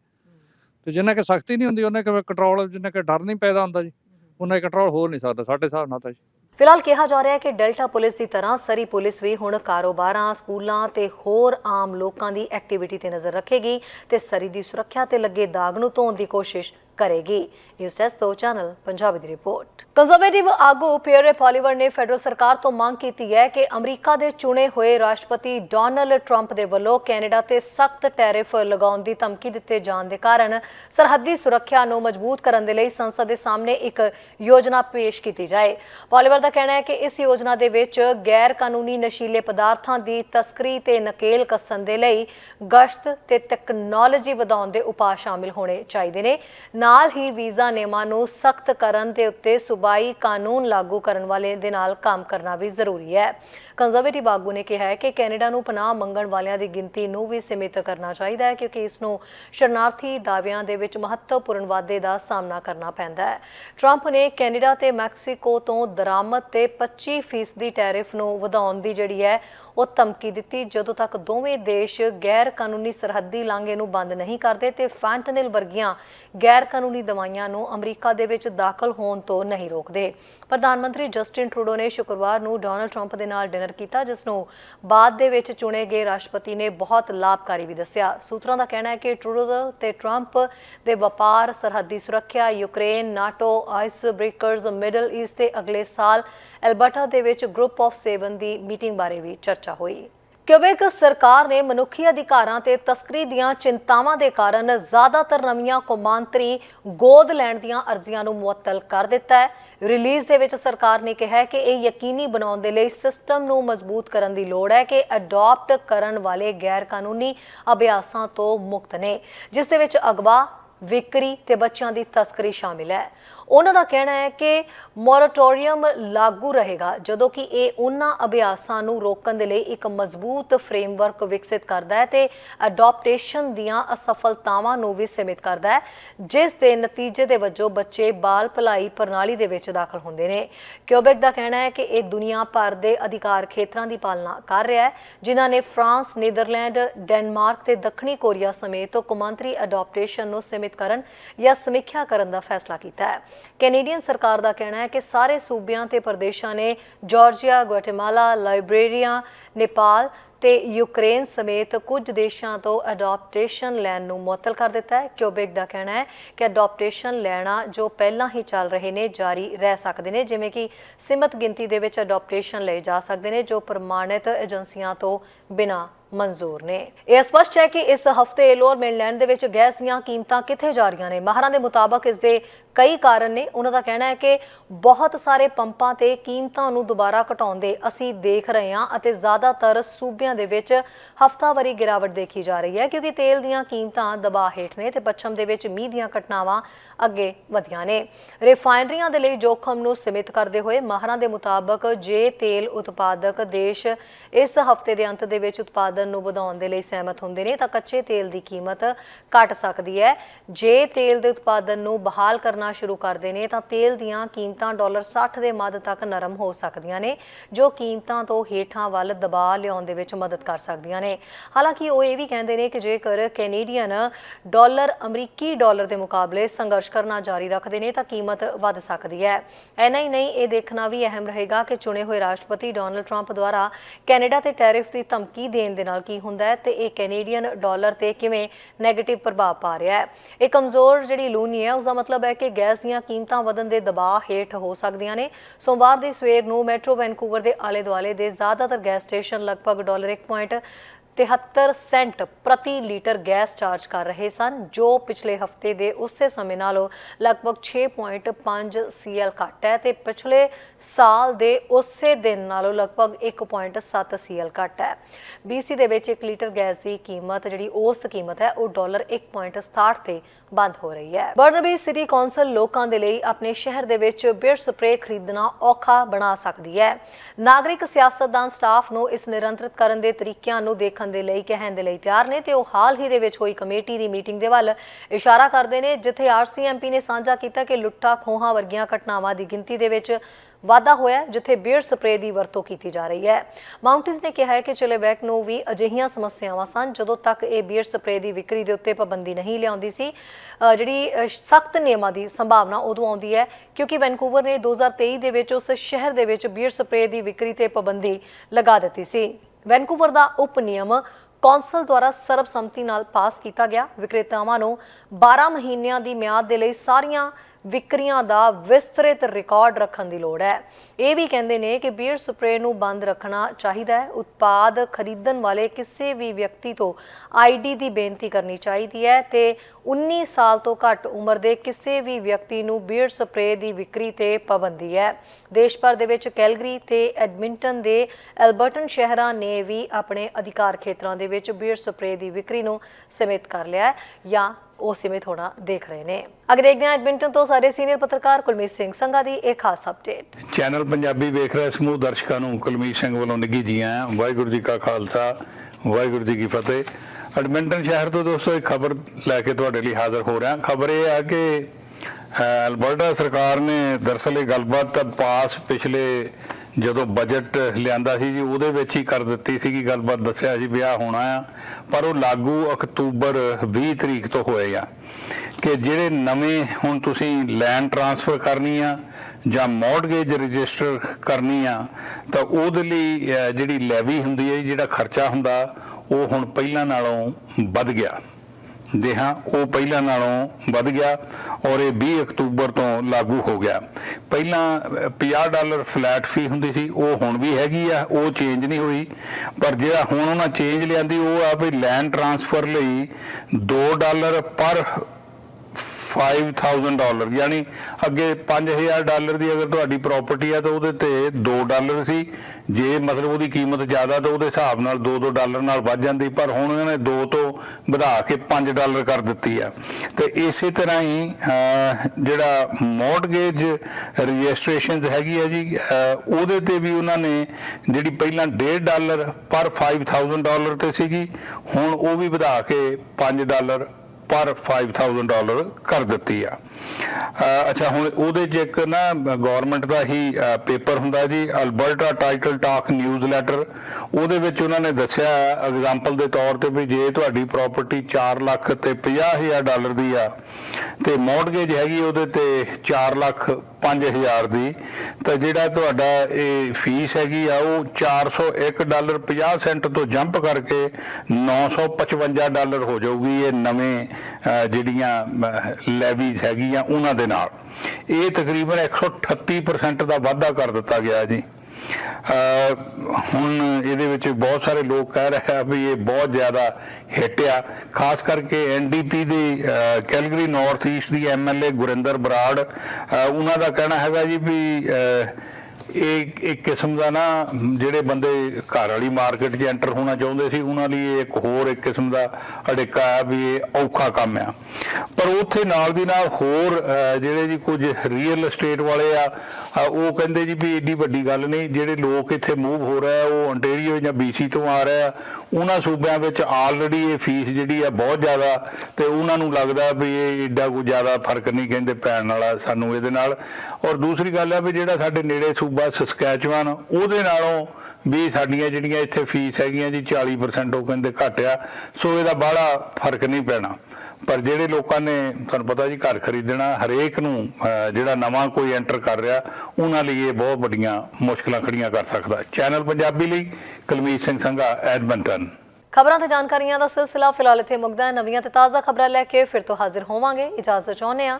ਤੇ ਜਿੰਨਾ ਕਿ ਸਖਤੀ ਨਹੀਂ ਹੁੰਦੀ, ਉਹਨਾਂ ਕਿ ਕੰਟਰੋਲ ਜਿੰਨਾ ਕਿ ਡਰ ਨਹੀਂ ਪੈਦਾ ਹੁੰਦਾ ਜੀ। ਉਹਨਾਂ ਕੰਟਰੋਲ ਹੋ ਨਹੀਂ ਸਕਦਾ, ਸਾਡੇ ਹਿਸਾਬ ਨਾਲ ਤਾਂ ਜੀ। ਫਿਲਹਾਲ ਕਿਹਾ ਜਾ ਰਿਹਾ ਹੈ ਕਿ ਡੈਲਟਾ ਪੁਲਿਸ ਦੀ ਤਰ੍ਹਾਂ ਸਰੀ ਪੁਲਿਸ ਵੀ ਹੁਣ ਕਾਰੋਬਾਰਾਂ, ਸਕੂਲਾਂ ਤੇ ਹੋਰ ਆਮ ਲੋਕਾਂ ਦੀ ਐਕਟੀਵਿਟੀ ਤੇ ਨਜ਼ਰ ਰੱਖੇਗੀ ਤੇ ਸਰੀ ਦੀ ਸੁਰੱਖਿਆ ਤੇ ਲੱਗੇ ਦਾਗ ਨੂੰ ਧੋਣ ਦੀ ਕੋਸ਼ਿਸ਼ ਕਰੇਗੀ। ਨਿਊਜ਼ ਡੈਸਕ ਤੋਂ ਚੈਨਲ, ਪੰਜਾਬੀ ਦੀ ਰਿਪੋਰਟ। ਕੰਜ਼ਰਵੇਟਿਵ ਆਗੂ ਪੀਅਰੇ ਪੋਲੀਵਰ ਨੇ ਫੈਡਰਲ ਸਰਕਾਰ ਤੋਂ ਮੰਗ ਕੀਤੀ ਹੈ ਕਿ ਅਮਰੀਕਾ ਦੇ ਚੁਣੇ ਹੋਏ ਰਾਸ਼ਟਰਪਤੀ ਡੋਨਲਡ ਟਰੰਪ ਦੇ ਵੱਲੋਂ ਕੈਨੇਡਾ ਤੇ ਸਖਤ ਟੈਰਿਫ ਲਗਾਉਣ ਦੀ ਧਮਕੀ ਦਿੱਤੇ ਜਾਣ ਦੇ ਕਾਰਨ ਸਰਹੱਦੀ ਸੁਰੱਖਿਆ ਨੂੰ ਮਜ਼ਬੂਤ ਕਰਨ ਦੇ ਲਈ ਸੰਸਦ ਦੇ ਸਾਹਮਣੇ ਇੱਕ ਯੋਜਨਾ ਪੇਸ਼ ਕੀਤੀ ਜਾਏ। ਪੋਲੀਵਰ ਦਾ ਕਹਿਣਾ ਹੈ ਕਿ ਇਸ ਯੋਜਨਾ ਦੇ ਵਿੱਚ ਗੈਰ ਕਾਨੂੰਨੀ ਨਸ਼ੀਲੇ ਪਦਾਰਥਾਂ ਦੀ ਤਸਕਰੀ ਤੇ ਨਕੇਲ ਕੱਸਣ ਦੇ ਲਈ ਗਸ਼ਤ ਤੇ ਟੈਕਨੋਲੋਜੀ ਵਧਾਉਣ ਦੇ ਉਪਾਅ ਸ਼ਾਮਿਲ ਹੋਣੇ ਚਾਹੀਦੇ ਨੇ। ਨਾਲ ਹੀ ਵੀਜ਼ਾ ਨਿਯਮਾਂ ਨੂੰ ਸਖਤ ਕਰਨ ਦੇ ਉੱਤੇ ਸੂਬਾਈ ਕਾਨੂੰਨ ਲਾਗੂ ਕਰਨ ਵਾਲੇ ਦੇ ਨਾਲ ਕੰਮ ਕਰਨਾ ਵੀ ਜ਼ਰੂਰੀ ਹੈ। ਕੰਜ਼ਰਵੇਟਿਵ ਆਗੂ ਨੇ ਕਿਹਾ ਹੈ ਕਿ ਕੈਨੇਡਾ ਨੂੰ ਪਨਾਹ ਮੰਗਣ ਵਾਲਿਆਂ ਦੀ ਗਿਣਤੀ ਨੂੰ ਵੀ ਸੀਮਿਤ ਕਰਨਾ ਚਾਹੀਦਾ ਹੈ ਕਿਉਂਕਿ ਇਸ ਨੂੰ ਸ਼ਰਨਾਰਥੀ ਦਾਅਵਿਆਂ ਦੇ ਵਿੱਚ ਮਹੱਤਵਪੂਰਨ ਵਾਧੇ ਦਾ ਸਾਹਮਣਾ ਕਰਨਾ ਪੈਂਦਾ ਹੈ। ਟਰੰਪ ਨੇ ਕੈਨੇਡਾ ਤੇ ਮੈਕਸੀਕੋ ਤੋਂ ਦਰਾਮਦ ਤੇ 25% ਦੀ ਟੈਰਿਫ ਨੂੰ ਵਧਾਉਣ ਦੀ ਜਿਹੜੀ ਹੈ ਉਹ ਧਮਕੀ ਦਿੱਤੀ, ਜਦੋਂ ਤੱਕ ਦੋਵੇਂ ਦੇਸ਼ ਗੈਰ ਕਾਨੂੰਨੀ ਸਰਹੱਦੀ ਲਾਂਘੇ ਨੂੰ ਬੰਦ ਨਹੀਂ ਕਰਦੇ ਤੇ ਫੈਂਟਨਿਲ ਵਰਗੀਆਂ ਗੈਰ ਕਾਨੂੰਨੀ ਦਵਾਈਆਂ ਨੂੰ ਅਮਰੀਕਾ ਦੇ ਵਿੱਚ ਦਾਖਲ ਹੋਣ ਤੋਂ ਨਹੀਂ ਰੋਕਦੇ। ਪ੍ਰਧਾਨ ਮੰਤਰੀ ਜਸਟਿਨ ਟਰੂਡੋ ਨੇ ਸ਼ੁੱਕਰਵਾਰ ਨੂੰ ਡੋਨਲਡ ਟਰੰਪ ਦੇ ਨਾਲ ਡਿਨਰ ਕੀਤਾ, ਜਿਸ ਨੂੰ ਬਾਅਦ ਦੇ ਵਿੱਚ ਚੁਣੇ ਗਏ ਰਾਸ਼ਟਰਪਤੀ ਨੇ ਬਹੁਤ ਲਾਭਕਾਰੀ ਵੀ ਦੱਸਿਆ। ਸੂਤਰਾਂ ਦਾ ਕਹਿਣਾ ਹੈ ਕਿ ਟਰੂਡੋ ਤੇ ਟਰੰਪ ਦੇ ਵਪਾਰ, ਸਰਹੱਦੀ ਸੁਰੱਖਿਆ, Ukraine, NATO, ice breakers middle east ਤੇ ਅਗਲੇ ਸਾਲ ਐਲਬਰਟਾ ਦੇ ਵਿੱਚ ਗਰੁੱਪ ਆਫ 7 ਦੀ ਮੀਟਿੰਗ ਬਾਰੇ ਵੀ ਚਰਚਾ ਹੋਈ। ਕਿਊਬੇਕ ਸਰਕਾਰ ਨੇ ਮਨੁੱਖੀ ਅਧਿਕਾਰਾਂ ਤੇ ਤਸਕਰੀ ਦੀਆਂ ਚਿੰਤਾਵਾਂ ਦੇ ਕਾਰਨ ਜ਼ਿਆਦਾਤਰ ਨਵੀਆਂ ਕੌਮਾਂਤਰੀ ਗੋਦ ਲੈਣ ਦੀਆਂ ਅਰਜ਼ੀਆਂ ਨੂੰ ਮੁਅੱਤਲ ਕਰ ਦਿੱਤਾ ਹੈ। ਰਿਲੀਜ਼ ਦੇ ਵਿੱਚ ਸਰਕਾਰ ਨੇ ਕਿਹਾ ਹੈ ਕਿ ਇਹ ਯਕੀਨੀ ਬਣਾਉਣ ਦੇ ਲਈ ਸਿਸਟਮ ਨੂੰ ਮਜ਼ਬੂਤ ਕਰਨ ਦੀ ਲੋੜ ਹੈ ਕਿ ਅਡਾਪਟ ਕਰਨ ਵਾਲੇ ਗੈਰ ਕਾਨੂੰਨੀ ਅਭਿਆਸਾਂ ਤੋਂ ਮੁਕਤ ਨੇ, ਜਿਸ ਦੇ ਵਿੱਚ ਅਗਵਾ, ਵਿਕਰੀ ਤੇ ਬੱਚਿਆਂ ਦੀ ਤਸਕਰੀ ਸ਼ਾਮਿਲ ਹੈ। ਉਹਨਾਂ ਦਾ ਕਹਿਣਾ ਹੈ ਕਿ ਮੋਰਟੋਰੀਅਮ ਲਾਗੂ ਰਹੇਗਾ, ਜਦੋਂ ਕਿ ਇਹ ਉਹਨਾਂ ਅਭਿਆਸਾਂ ਨੂੰ ਰੋਕਣ ਦੇ ਲਈ ਇੱਕ ਮਜ਼ਬੂਤ ਫਰੇਮਵਰਕ ਵਿਕਸਿਤ ਕਰਦਾ ਹੈ ਤੇ ਅਡਾਪਟੇਸ਼ਨ ਦੀਆਂ ਅਸਫਲਤਾਵਾਂ ਨੂੰ ਵੀ ਸੀਮਿਤ ਕਰਦਾ ਹੈ, ਜਿਸ ਦੇ ਨਤੀਜੇ ਦੇ ਵਜੋਂ ਬੱਚੇ ਬਾਲ ਭਲਾਈ ਪ੍ਰਣਾਲੀ ਦੇ ਵਿੱਚ ਦਾਖਲ ਹੁੰਦੇ ਨੇ। ਕਿਊਬੈਕ ਦਾ ਕਹਿਣਾ ਹੈ ਕਿ ਇਹ ਦੁਨੀਆ ਭਰ ਦੇ ਅਧਿਕਾਰ ਖੇਤਰਾਂ ਦੀ ਪਾਲਣਾ ਕਰ ਰਿਹਾ ਹੈ, ਜਿਨ੍ਹਾਂ ਨੇ ਫਰਾਂਸ, ਨੀਦਰਲੈਂਡ, ਡੈਨਮਾਰਕ ਤੇ ਦੱਖਣੀ ਕੋਰੀਆ ਸਮੇਤ ਕੌਮਾਂਤਰੀ ਅਡਾਪਟੇਸ਼ਨ ਨੂੰ ਸੀਮਿਤ ਕਰਨ ਜਾਂ ਸਮੀਖਿਆ ਕਰਨ ਦਾ ਫੈਸਲਾ ਕੀਤਾ ਹੈ। ਕੈਨੇਡੀਅਨ ਸਰਕਾਰ ਦਾ ਕਹਿਣਾ ਹੈ ਕਿ ਸਾਰੇ ਸੂਬਿਆਂ ਤੇ ਪ੍ਰਦੇਸ਼ਾਂ ਨੇ ਜਾਰਜੀਆ ਗੁਆਟੇਮਾਲਾ ਲਾਇਬ੍ਰੇਰੀਆ, ਨੇਪਾਲ ਤੇ ਯੂਕਰੇਨ ਸਮੇਤ ਕੁਝ ਦੇਸ਼ਾਂ ਤੋਂ ਅਡਾਪਟੇਸ਼ਨ ਲੈਣ ਨੂੰ ਮੁਅੱਤਲ ਕਰ ਦਿੱਤਾ ਹੈ। ਕਿਊਬੈਕ ਦਾ ਕਹਿਣਾ ਹੈ ਕਿ ਅਡਾਪਟੇਸ਼ਨ ਲੈਣਾ ਜੋ ਪਹਿਲਾਂ ਹੀ ਚੱਲ ਰਹੇ ਨੇ, ਜਾਰੀ ਰਹਿ ਸਕਦੇ ਨੇ, ਜਿਵੇਂ ਕਿ ਸੀਮਤ ਗਿਣਤੀ ਦੇ ਵਿੱਚ ਅਡਾਪਟੇਸ਼ਨ ਲਏ ਜਾ ਸਕਦੇ ਨੇ, ਜੋ ਪ੍ਰਮਾਣਿਤ ਏਜੰਸੀਆਂ ਤੋਂ ਬਿਨਾਂ ਮਨਜ਼ੂਰ ਨੇ। ਇਹ ਸਪਸ਼ਟ ਹੈ ਕਿ ਇਸ ਹਫ਼ਤੇ ਲੋਅਰ ਮੇਨਲੈਂਡ ਦੇ ਵਿੱਚ ਗੈਸ ਦੀਆਂ ਕੀਮਤਾਂ ਕਿੱਥੇ ਜਾ ਰਹੀਆਂ ਨੇ? ਮਾਹਰਾਂ ਦੇ ਮੁਤਾਬਕ ਇਸ ਦੇ ਕਈ ਕਾਰਨ ਨੇ। ਉਹਨਾਂ ਦਾ ਕਹਿਣਾ ਹੈ ਕਿ ਬਹੁਤ ਸਾਰੇ ਪੰਪਾਂ ਤੇ ਕੀਮਤਾਂ ਨੂੰ ਦੁਬਾਰਾ ਘਟਾਉਣ ਦੇ ਅਸੀਂ ਦੇਖ ਰਹੇ ਹਾਂ ਅਤੇ ਜ਼ਿਆਦਾਤਰ ਸੂਬਿਆਂ ਦੇ ਵਿੱਚ ਹਫ਼ਤਾਵਾਰੀ ਗਿਰਾਵਟ ਦੇਖੀ ਜਾ ਰਹੀ ਹੈ ਕਿਉਂਕਿ ਤੇਲ ਦੀਆਂ ਕੀਮਤਾਂ ਦਬਾਅ ਹੇਠ ਨੇ ਤੇ ਪੱਛਮ ਦੇ ਵਿੱਚ ਮੀਂਹ ਦੀਆਂ ਘਟਨਾਵਾਂ ਅੱਗੇ ਵਧੀਆਂ ਨੇ। ਰਿਫਾਈਨਰੀਆਂ ਦੇ ਲਈ ਜੋਖਮ ਨੂੰ ਸੀਮਿਤ ਕਰਦੇ ਹੋਏ ਮਾਹਰਾਂ ਦੇ ਮੁਤਾਬਕ ਜੇ ਤੇਲ ਉਤਪਾਦਕ ਦੇਸ਼ ਇਸ ਹਫ਼ਤੇ ਦੇ ਅੰਤ ਦੇ ਵਿੱਚ ਉਤਪਾਦਨ ਉਤਪਾਦਨ ਨੂੰ ਵਧਾਉਣ ਦੇ ਲਈ ਸਹਿਮਤ ਹੁੰਦੇ ਨੇ ਤਾਂ ਕੱਚੇ ਤੇਲ ਦੀ ਕੀਮਤ ਘਟ ਸਕਦੀ ਹੈ। ਜੇ ਤੇਲ ਦੇ ਉਤਪਾਦਨ ਨੂੰ ਬਹਾਲ ਕਰਨਾ ਸ਼ੁਰੂ ਕਰਦੇ ਨੇ ਤਾਂ ਤੇਲ ਦੀਆਂ ਕੀਮਤਾਂ ਡਾਲਰ 60 ਦੇ ਮੱਧ ਤੱਕ ਨਰਮ ਹੋ ਸਕਦੀਆਂ ਨੇ, ਜੋ ਕੀਮਤਾਂ ਤੋਂ ਹੇਠਾਂ ਵੱਲ ਦਬਾਅ ਲਿਆਉਣ ਦੇ ਵਿੱਚ ਮਦਦ ਕਰ ਸਕਦੀਆਂ ਨੇ। ਹਾਲਾਂਕਿ ਉਹ ਇਹ ਵੀ ਕਹਿੰਦੇ ਨੇ ਕਿ ਜੇਕਰ ਕੈਨੇਡੀਅਨ ਡਾਲਰ ਅਮਰੀਕੀ ਡਾਲਰ ਦੇ ਮੁਕਾਬਲੇ ਸੰਘਰਸ਼ ਕਰਨਾ ਜਾਰੀ ਰੱਖਦੇ ਨੇ, ਤਾਂ ਕੀਮਤ ਵੱਧ ਸਕਦੀ ਹੈ। ਐਨਾ ਹੀ ਨਹੀਂ, ਇਹ ਦੇਖਣਾ ਵੀ ਅਹਿਮ ਰਹੇਗਾ ਕਿ ਚੁਣੇ ਹੋਏ ਰਾਸ਼ਟਰਪਤੀ ਡੋਨਲਡ ਟਰੰਪ ਦੁਆਰਾ ਕੈਨੇਡਾ ਤੇ ਟੈਰਿਫ ਦੀ ਧਮਕੀ ਦੇਣ ਦੇ ਨਾਲ ਕੀ ਹੁੰਦਾ ਹੈ ਤੇ ਇਹ ਕੈਨੇਡੀਅਨ ਡਾਲਰ ਤੇ ਕਿਵੇਂ 네ਗੇਟਿਵ ਪ੍ਰਭਾਵ ਪਾ ਰਿਹਾ ਹੈ। ਇਹ ਕਮਜ਼ੋਰ ਜਿਹੜੀ ਲੂਨੀ ਹੈ ਉਸ ਦਾ ਮਤਲਬ ਹੈ ਕਿ ਗੈਸ ਦੀਆਂ ਕੀਮਤਾਂ ਵਧਣ ਦੇ ਦਬਾਅ ਹੇਠ ਹੋ ਸਕਦੀਆਂ ਨੇ। ਸੋਮਵਾਰ ਦੀ ਸਵੇਰ ਨੂੰ ਮੈਟਰੋ ਵੈਨਕੂਵਰ ਦੇ ਆਲੇ ਦੁਆਲੇ ਦੇ ਜ਼ਿਆਦਾਤਰ ਗੈਸ ਸਟੇਸ਼ਨ ਲਗਭਗ ਡਾਲਰ 1.73 ਸੈਂਟ ਪ੍ਰਤੀ ਲੀਟਰ ਗੈਸ ਚਾਰਜ ਕਰ ਰਹੇ ਸਨ, ਜੋ ਪਿਛਲੇ ਹਫ਼ਤੇ ਦੇ ਉਸੇ ਸਮੇਂ ਨਾਲੋਂ ਲਗਭਗ 6.5 ਸੀਐਲ ਘੱਟ ਹੈ ਤੇ ਪਿਛਲੇ ਸਾਲ ਦੇ ਉਸੇ ਦਿਨ ਨਾਲੋਂ ਲਗਭਗ 1.7 ਸੀਐਲ ਘੱਟ ਹੈ। BC ਦੇ ਵਿੱਚ 1 ਲੀਟਰ ਗੈਸ ਦੀ ਕੀਮਤ, ਜਿਹੜੀ ਔਸਤ ਕੀਮਤ ਹੈ, ਉਹ ਡਾਲਰ 1.67 ਤੇ ਬੰਦ ਹੋ ਰਹੀ ਹੈ। ਬਰਨਬੀ ਸਿਟੀ ਕੌਂਸਲ ਲੋਕਾਂ ਦੇ ਲਈ ਆਪਣੇ ਸ਼ਹਿਰ ਦੇ ਵਿੱਚ ਬੀਅਰ ਸਪਰੇਅ ਖਰੀਦਣਾ ਔਖਾ ਬਣਾ ਸਕਦੀ ਹੈ। ਨਾਗਰਿਕ ਸਿਆਸਤਦਾਨ ਸਟਾਫ ਨੂੰ ਇਸ ਨਿਰੰਤਰਿਤ ਕਰਨ ਦੇ ਤਰੀਕਿਆਂ ਨੂੰ ਦੇਖਣ ਦੇ ਲਈ, ਕਹਿਣ ਦੇ ਲਈ ਤਿਆਰ ਨੇ ਤੇ ਉਹ ਹਾਲ ਹੀ ਦੇ ਵਿੱਚ ਹੋਈ ਕਮੇਟੀ ਦੀ ਮੀਟਿੰਗ ਦੇ ਵੱਲ ਇਸ਼ਾਰਾ ਕਰਦੇ ਨੇ, ਜਿੱਥੇ ਆਰਸੀਐਮਪੀ ਨੇ ਸਾਂਝਾ ਕੀਤਾ ਕਿ ਲੁੱਟਾਂ ਖੋਹਾਂ ਵਰਗੀਆਂ ਘਟਨਾਵਾਂ ਦੀ ਗਿਣਤੀ ਦੇ ਵਿੱਚ ਵਾਧਾ ਹੋਇਆ ਜਿੱਥੇ ਬੀਅਰ ਸਪਰੇ ਦੀ ਵਰਤੋਂ ਕੀਤੀ ਜਾ ਰਹੀ ਹੈ। ਮਾਊਂਟੇਨਸ ਨੇ ਕਿਹਾ ਹੈ ਕਿ ਚਿਲੇਬੈਕ ਨੂੰ ਵੀ ਅਜਿਹੀਆਂ ਸਮੱਸਿਆਵਾਂ ਸਨ, ਜਦੋਂ ਤੱਕ ਇਹ ਬੀਅਰ ਸਪਰੇ ਦੀ ਵਿਕਰੀ ਦੇ ਉੱਤੇ ਪਾਬੰਦੀ ਨਹੀਂ ਲਿਆਉਂਦੀ ਸੀ। ਜਿਹੜੀ ਸਖਤ ਨਿਯਮਾਂ ਦੀ ਸੰਭਾਵਨਾ ਉਦੋਂ ਆਉਂਦੀ ਹੈ, ਕਿਉਂਕਿ ਵੈਨਕੂਵਰ ਨੇ 2023 ਦੇ ਵਿੱਚ ਉਸ ਸ਼ਹਿਰ ਦੇ ਵਿੱਚ ਬੀਅਰ ਸਪਰੇ ਦੀ ਵਿਕਰੀ ਤੇ ਪਾਬੰਦੀ ਲਗਾ ਦਿੱਤੀ ਸੀ। ਵੈਨਕੂਵਰ ਦਾ ਉਪ ਨਿਯਮ ਕੌਂਸਲ ਦੁਆਰਾ ਸਰਬਸੰਮਤੀ ਨਾਲ ਪਾਸ ਕੀਤਾ ਗਿਆ। ਵਿਕਰੇਤਾਵਾਂ ਨੂੰ 12 ਮਹੀਨਿਆਂ ਦੀ ਮਿਆਦ ਦੇ ਲਈ ਸਾਰੀਆਂ ਵਿਕਰੀਆਂ ਦਾ ਵਿਸਤ੍ਰਿਤ ਰਿਕਾਰਡ ਰੱਖਣ ਦੀ ਲੋੜ ਹੈ। ਇਹ ਵੀ ਕਹਿੰਦੇ ਨੇ ਕਿ ਬੀਅਰ ਸਪਰੇਅ ਨੂੰ ਬੰਦ ਰੱਖਣਾ ਚਾਹੀਦਾ ਹੈ। ਉਤਪਾਦ ਖਰੀਦਣ ਵਾਲੇ ਕਿਸੇ ਵੀ ਵਿਅਕਤੀ ਤੋਂ ਆਈਡੀ ਦੀ ਬੇਨਤੀ ਕਰਨੀ ਚਾਹੀਦੀ ਹੈ ਤੇ 19 ਸਾਲ ਤੋਂ ਘੱਟ ਉਮਰ ਦੇ ਕਿਸੇ ਵੀ ਵਿਅਕਤੀ ਨੂੰ ਬੀਅਰ ਸਪਰੇਅ ਦੀ ਵਿਕਰੀ ਤੇ ਪਾਬੰਦੀ ਹੈ। ਦੇਸ਼ ਭਰ ਦੇ ਵਿੱਚ ਕੈਲਗਰੀ ਤੇ ਐਡਮਿੰਟਨ ਦੇ ਐਲਬਰਟਨ ਸ਼ਹਿਰਾਂ ਨੇ ਵੀ ਆਪਣੇ ਅਧਿਕਾਰ ਖੇਤਰਾਂ ਦੇ ਵਿੱਚ ਬੀਅਰ ਸਪਰੇਅ ਦੀ ਵਿਕਰੀ ਨੂੰ ਸੀਮਿਤ ਕਰ ਲਿਆ ਹੈ ਜਾਂ ਉਹ ਸੀਮਿਤ ਹੋਣਾ ਦੇਖ ਰਹੇ ਨੇ। ਅੱਗੇ ਦੇਖਦੇ ਹਾਂ ਐਡਮਿੰਟਨ ਤੋਂ ਸਾਡੇ ਸੀਨੀਅਰ ਪੱਤਰਕਾਰ ਕੁਲਮੀਤ ਸਿੰਘ ਸੰਘਾ ਦੀ ਇੱਕ ਖਾਸ ਅਪਡੇਟ ਚੈਨਲ ਪੰਜਾਬੀ ਵੇਖ ਰਹੇ ਸਮੂਹ ਦਰਸ਼ਕਾਂ ਨੂੰ ਕੁਲਮੀਤ ਸਿੰਘ ਵੱਲੋਂ ਨਿੱਘੀ ਜੀ ਆਇਆਂ ਵਾਹਿਗੁਰੂ ਜੀ ਕਾ ਖਾਲਸਾ ਵਾਹਿਗੁਰੂ ਜੀ ਕੀ ਫਤਿਹ। ਐਡਮਿੰਟਨ ਸ਼ਹਿਰ ਤੋਂ ਦੋਸਤੋ ਇੱਕ ਖਬਰ ਲੈ ਕੇ ਤੁਹਾਡੇ ਲਈ ਹਾਜ਼ਰ ਹੋ ਰਿਹਾ। ਖਬਰ ਇਹ ਆ ਕਿ ਅਹ, ਅਲਬਰਟਾ ਸਰਕਾਰ ਨੇ ਦਰਅਸਲ ਇਹ ਗੱਲਬਾਤ ਤਾਂ ਪਾਸ ਪਿਛਲੇ ਜਦੋਂ ਬਜਟ ਲਿਆਂਦਾ ਸੀ ਜੀ, ਉਹਦੇ ਵਿੱਚ ਹੀ ਕਰ ਦਿੱਤੀ ਸੀ ਕਿ ਗੱਲਬਾਤ, ਦੱਸਿਆ ਸੀ ਵਿਆਹ ਹੋਣਾ ਆ। ਪਰ ਉਹ ਲਾਗੂ ਅਕਤੂਬਰ 20 ਤਰੀਕ ਤੋਂ ਹੋਏ ਆ ਕਿ ਜਿਹੜੇ ਨਵੇਂ ਹੁਣ ਤੁਸੀਂ ਲੈਂਡ ਟ੍ਰਾਂਸਫਰ ਕਰਨੀ ਆ ਜਾਂ ਮੌਰਟਗੇਜ ਰਜਿਸਟਰ ਕਰਨੀ ਆ, ਤਾਂ ਉਹਦੇ ਲਈ ਜਿਹੜੀ ਲੈਵੀ ਹੁੰਦੀ ਹੈ, ਜਿਹੜਾ ਖਰਚਾ ਹੁੰਦਾ, ਉਹ ਹੁਣ ਪਹਿਲਾਂ ਨਾਲੋਂ ਵੱਧ ਗਿਆ। ਜੀ ਹਾਂ ਉਹ ਪਹਿਲਾਂ ਨਾਲੋਂ ਵੱਧ ਗਿਆ ਔਰ ਇਹ 20 ਅਕਤੂਬਰ ਤੋਂ ਲਾਗੂ ਹੋ ਗਿਆ। ਪਹਿਲਾਂ ਅਹ, 50 ਡਾਲਰ ਫਲੈਟ ਫੀ ਹੁੰਦੀ ਸੀ ਉਹ ਹੁਣ ਵੀ ਹੈਗੀ ਆ ਉਹ ਚੇਂਜ ਨਹੀਂ ਹੋਈ। ਪਰ ਜਿਹੜਾ ਹੁਣ ਉਹਨਾਂ ਚੇਂਜ ਲਿਆਂਦੀ ਉਹ ਆ ਵੀ ਲੈਂਡ ਟ੍ਰਾਂਸਫਰ ਲਈ 2 ਡਾਲਰ ਪਰ 5000 ਡਾਲਰ ਯਾਨੀ ਅੱਗੇ 5000 ਡਾਲਰ ਦੀ ਅਗਰ ਤੁਹਾਡੀ ਪ੍ਰਾਪਰਟੀ ਆ ਤਾਂ ਉਹਦੇ ਤੇ 2 ਡਾਲਰ ਸੀ। ਜੇ ਮਤਲਬ ਉਹਦੀ ਕੀਮਤ ਜ਼ਿਆਦਾ ਤਾਂ ਉਹਦੇ ਹਿਸਾਬ ਨਾਲ 2-2 ਡਾਲਰ ਨਾਲ ਵੱਧ ਜਾਂਦੀ, ਪਰ ਹੁਣ ਉਹਨਾਂ ਨੇ 2 ਤੋਂ ਵਧਾ ਕੇ 5 ਡਾਲਰ ਕਰ ਦਿੱਤੀ ਆ। ਤੇ ਇਸੇ ਤਰ੍ਹਾਂ ਹੀ ਜਿਹੜਾ ਮੌਰਟਗੇਜ ਰਜਿਸਟ੍ਰੇਸ਼ਨਸ ਹੈਗੀ ਆ ਜੀ ਉਹਦੇ ਤੇ ਵੀ ਉਹਨਾਂ ਨੇ ਜਿਹੜੀ ਪਹਿਲਾਂ 1.5 ਡਾਲਰ ਪਰ 5000 ਡਾਲਰ ਤੇ ਸੀਗੀ, ਹੁਣ ਉਹ ਵੀ ਵਧਾ ਕੇ 5 ਡਾਲਰ ਪਰ 5000 ਡਾਲਰ ਕਰ ਦਿੱਤੀ ਆ। ਅੱਛਾ, ਹੁਣ ਉਹਦੇ 'ਚ ਇੱਕ ਨਾ ਗਵਰਨਮੈਂਟ ਦਾ ਹੀ ਪੇਪਰ ਹੁੰਦਾ ਜੀ, Alberta title talk newsletter ਉਹਦੇ ਵਿੱਚ ਉਹਨਾਂ ਨੇ ਦੱਸਿਆ ਐਗਜ਼ਾਮਪਲ ਦੇ ਤੌਰ ਤੇ ਵੀ ਜੇ ਤੁਹਾਡੀ ਪ੍ਰਾਪਰਟੀ 4 ਲੱਖ ਤੇ 50000 ਡਾਲਰ ਦੀ ਆ, ਤੇ ਮੌਰਟਗੇਜ ਹੈਗੀ ਉਹਦੇ ਤੇ 4 ਲੱਖ 5000 ਦੀ, ਤਾਂ ਜਿਹੜਾ ਤੁਹਾਡਾ ਇਹ ਫੀਸ ਹੈਗੀ ਆ, ਉਹ 401 ਡਾਲਰ 50 ਸੈਂਟ ਤੋਂ ਜੰਪ ਕਰਕੇ 955 ਡਾਲਰ ਹੋ ਜਾਊਗੀ ਇਹ ਨਵੇਂ ਜਿਹੜੀਆਂ ਲੈਵੀਜ਼ ਹੈਗੀਆਂ ਉਹਨਾਂ ਦੇ ਨਾਲ। ਇਹ ਤਕਰੀਬਨ 138% ਦਾ ਵਾਧਾ ਕਰ ਦਿੱਤਾ ਗਿਆ ਜੀ। ਹੁਣ ਇਹਦੇ ਵਿੱਚ ਬਹੁਤ ਸਾਰੇ ਲੋਕ ਕਹਿ ਰਹੇ ਆ ਵੀ ਇਹ ਬਹੁਤ ਜ਼ਿਆਦਾ ਹਿੱਟ ਆ। ਖਾਸ ਕਰਕੇ ਐਨਡੀਪੀ ਦੇ ਕੈਲਗਰੀ ਨਾਰਥ ਈਸਟ ਦੀ ਐਮਐਲਏ ਗੁਰਿੰਦਰ ਬਰਾੜ ਉਹਨਾਂ ਦਾ ਕਹਿਣਾ ਹੈਗਾ ਜੀ ਵੀ ਇਹ ਇੱਕ ਕਿਸਮ ਦਾ ਨਾ ਜਿਹੜੇ ਬੰਦੇ ਘਰ ਵਾਲੀ ਮਾਰਕੀਟ 'ਚ ਐਂਟਰ ਹੋਣਾ ਚਾਹੁੰਦੇ ਸੀ, ਉਹਨਾਂ ਲਈ ਇਹ ਇੱਕ ਹੋਰ ਇੱਕ ਕਿਸਮ ਦਾ ਅੜਿੱਕਾ ਆ ਵੀ ਇਹ ਔਖਾ ਕੰਮ ਆ। ਪਰ ਉੱਥੇ ਨਾਲ ਦੀ ਨਾਲ ਹੋਰ ਜਿਹੜੇ ਜੀ ਕੁਝ ਰੀਅਲ ਏਸਟੇਟ ਵਾਲੇ ਆ ਉਹ ਕਹਿੰਦੇ ਜੀ ਵੀ ਏਡੀ ਵੱਡੀ ਗੱਲ ਨਹੀਂ, ਜਿਹੜੇ ਲੋਕ ਇੱਥੇ ਮੂਵ ਹੋ ਰਹੇ ਆ, ਉਹ ontario ਜਾਂ BC ਤੋਂ ਆ ਰਹੇ ਆ, ਉਹਨਾਂ ਸੂਬਿਆਂ ਵਿੱਚ ਆਲਰੇਡੀ ਇਹ ਫੀਸ ਜਿਹੜੀ ਆ ਬਹੁਤ ਜ਼ਿਆਦਾ, ਤੇ ਉਹਨਾਂ ਨੂੰ ਲੱਗਦਾ ਵੀ ਇਹ ਏਡਾ ਕੋਈ ਜ਼ਿਆਦਾ ਫ਼ਰਕ ਨਹੀਂ ਕਹਿੰਦੇ ਪੈਣ ਵਾਲਾ ਸਾਨੂੰ ਇਹਦੇ ਨਾਲ। ਔਰ ਦੂਸਰੀ ਗੱਲ ਆ ਵੀ ਜਿਹੜਾ ਸਾਡੇ ਨੇੜੇ ਸੂਬੇ ਸਸਕੈਚਵਾਨ ਉਹਦੇ ਨਾਲੋਂ ਵੀ ਸਾਡੀਆਂ ਜਿਹੜੀਆਂ ਇੱਥੇ ਫੀਸ ਹੈਗੀਆਂ ਜੀ 40% ਉਹ ਕਹਿੰਦੇ ਘੱਟ ਸੋ ਇਹਦਾ ਬਾਹਲਾ ਫ਼ਰਕ ਨਹੀਂ ਪੈਣਾ। ਪਰ ਜਿਹੜੇ ਲੋਕਾਂ ਨੇ ਤੁਹਾਨੂੰ ਪਤਾ ਜੀ ਘਰ ਖਰੀਦਣਾ, ਹਰੇਕ ਨੂੰ ਜਿਹੜਾ ਨਵਾਂ ਕੋਈ ਐਂਟਰ ਕਰ ਰਿਹਾ, ਉਹਨਾਂ ਲਈ ਇਹ ਬਹੁਤ ਵੱਡੀਆਂ ਮੁਸ਼ਕਲਾਂ ਖੜੀਆਂ ਕਰ ਸਕਦਾ। ਚੈਨਲ ਪੰਜਾਬੀ ਲਈ ਕੁਲਮੀਤ ਸਿੰਘ ਸੰਘਾ, ਐਡਮੰਟਨ। ਖਬਰਾਂ ਤੇ ਜਾਣਕਾਰੀਆਂ ਦਾ ਸਿਲਸਿਲਾ ਫਿਲਹਾਲ ਇੱਥੇ ਮੁਕਦਾ ਹੈ। ਨਵੀਆਂ ਤੇ ਤਾਜ਼ਾ ਖਬਰਾਂ ਲੈ ਕੇ ਫਿਰ ਤੋਂ ਹਾਜ਼ਰ ਹੋਵਾਂਗੇ। ਇਜਾਜ਼ਤ ਚਾਹੁੰਦੇ ਹਾਂ।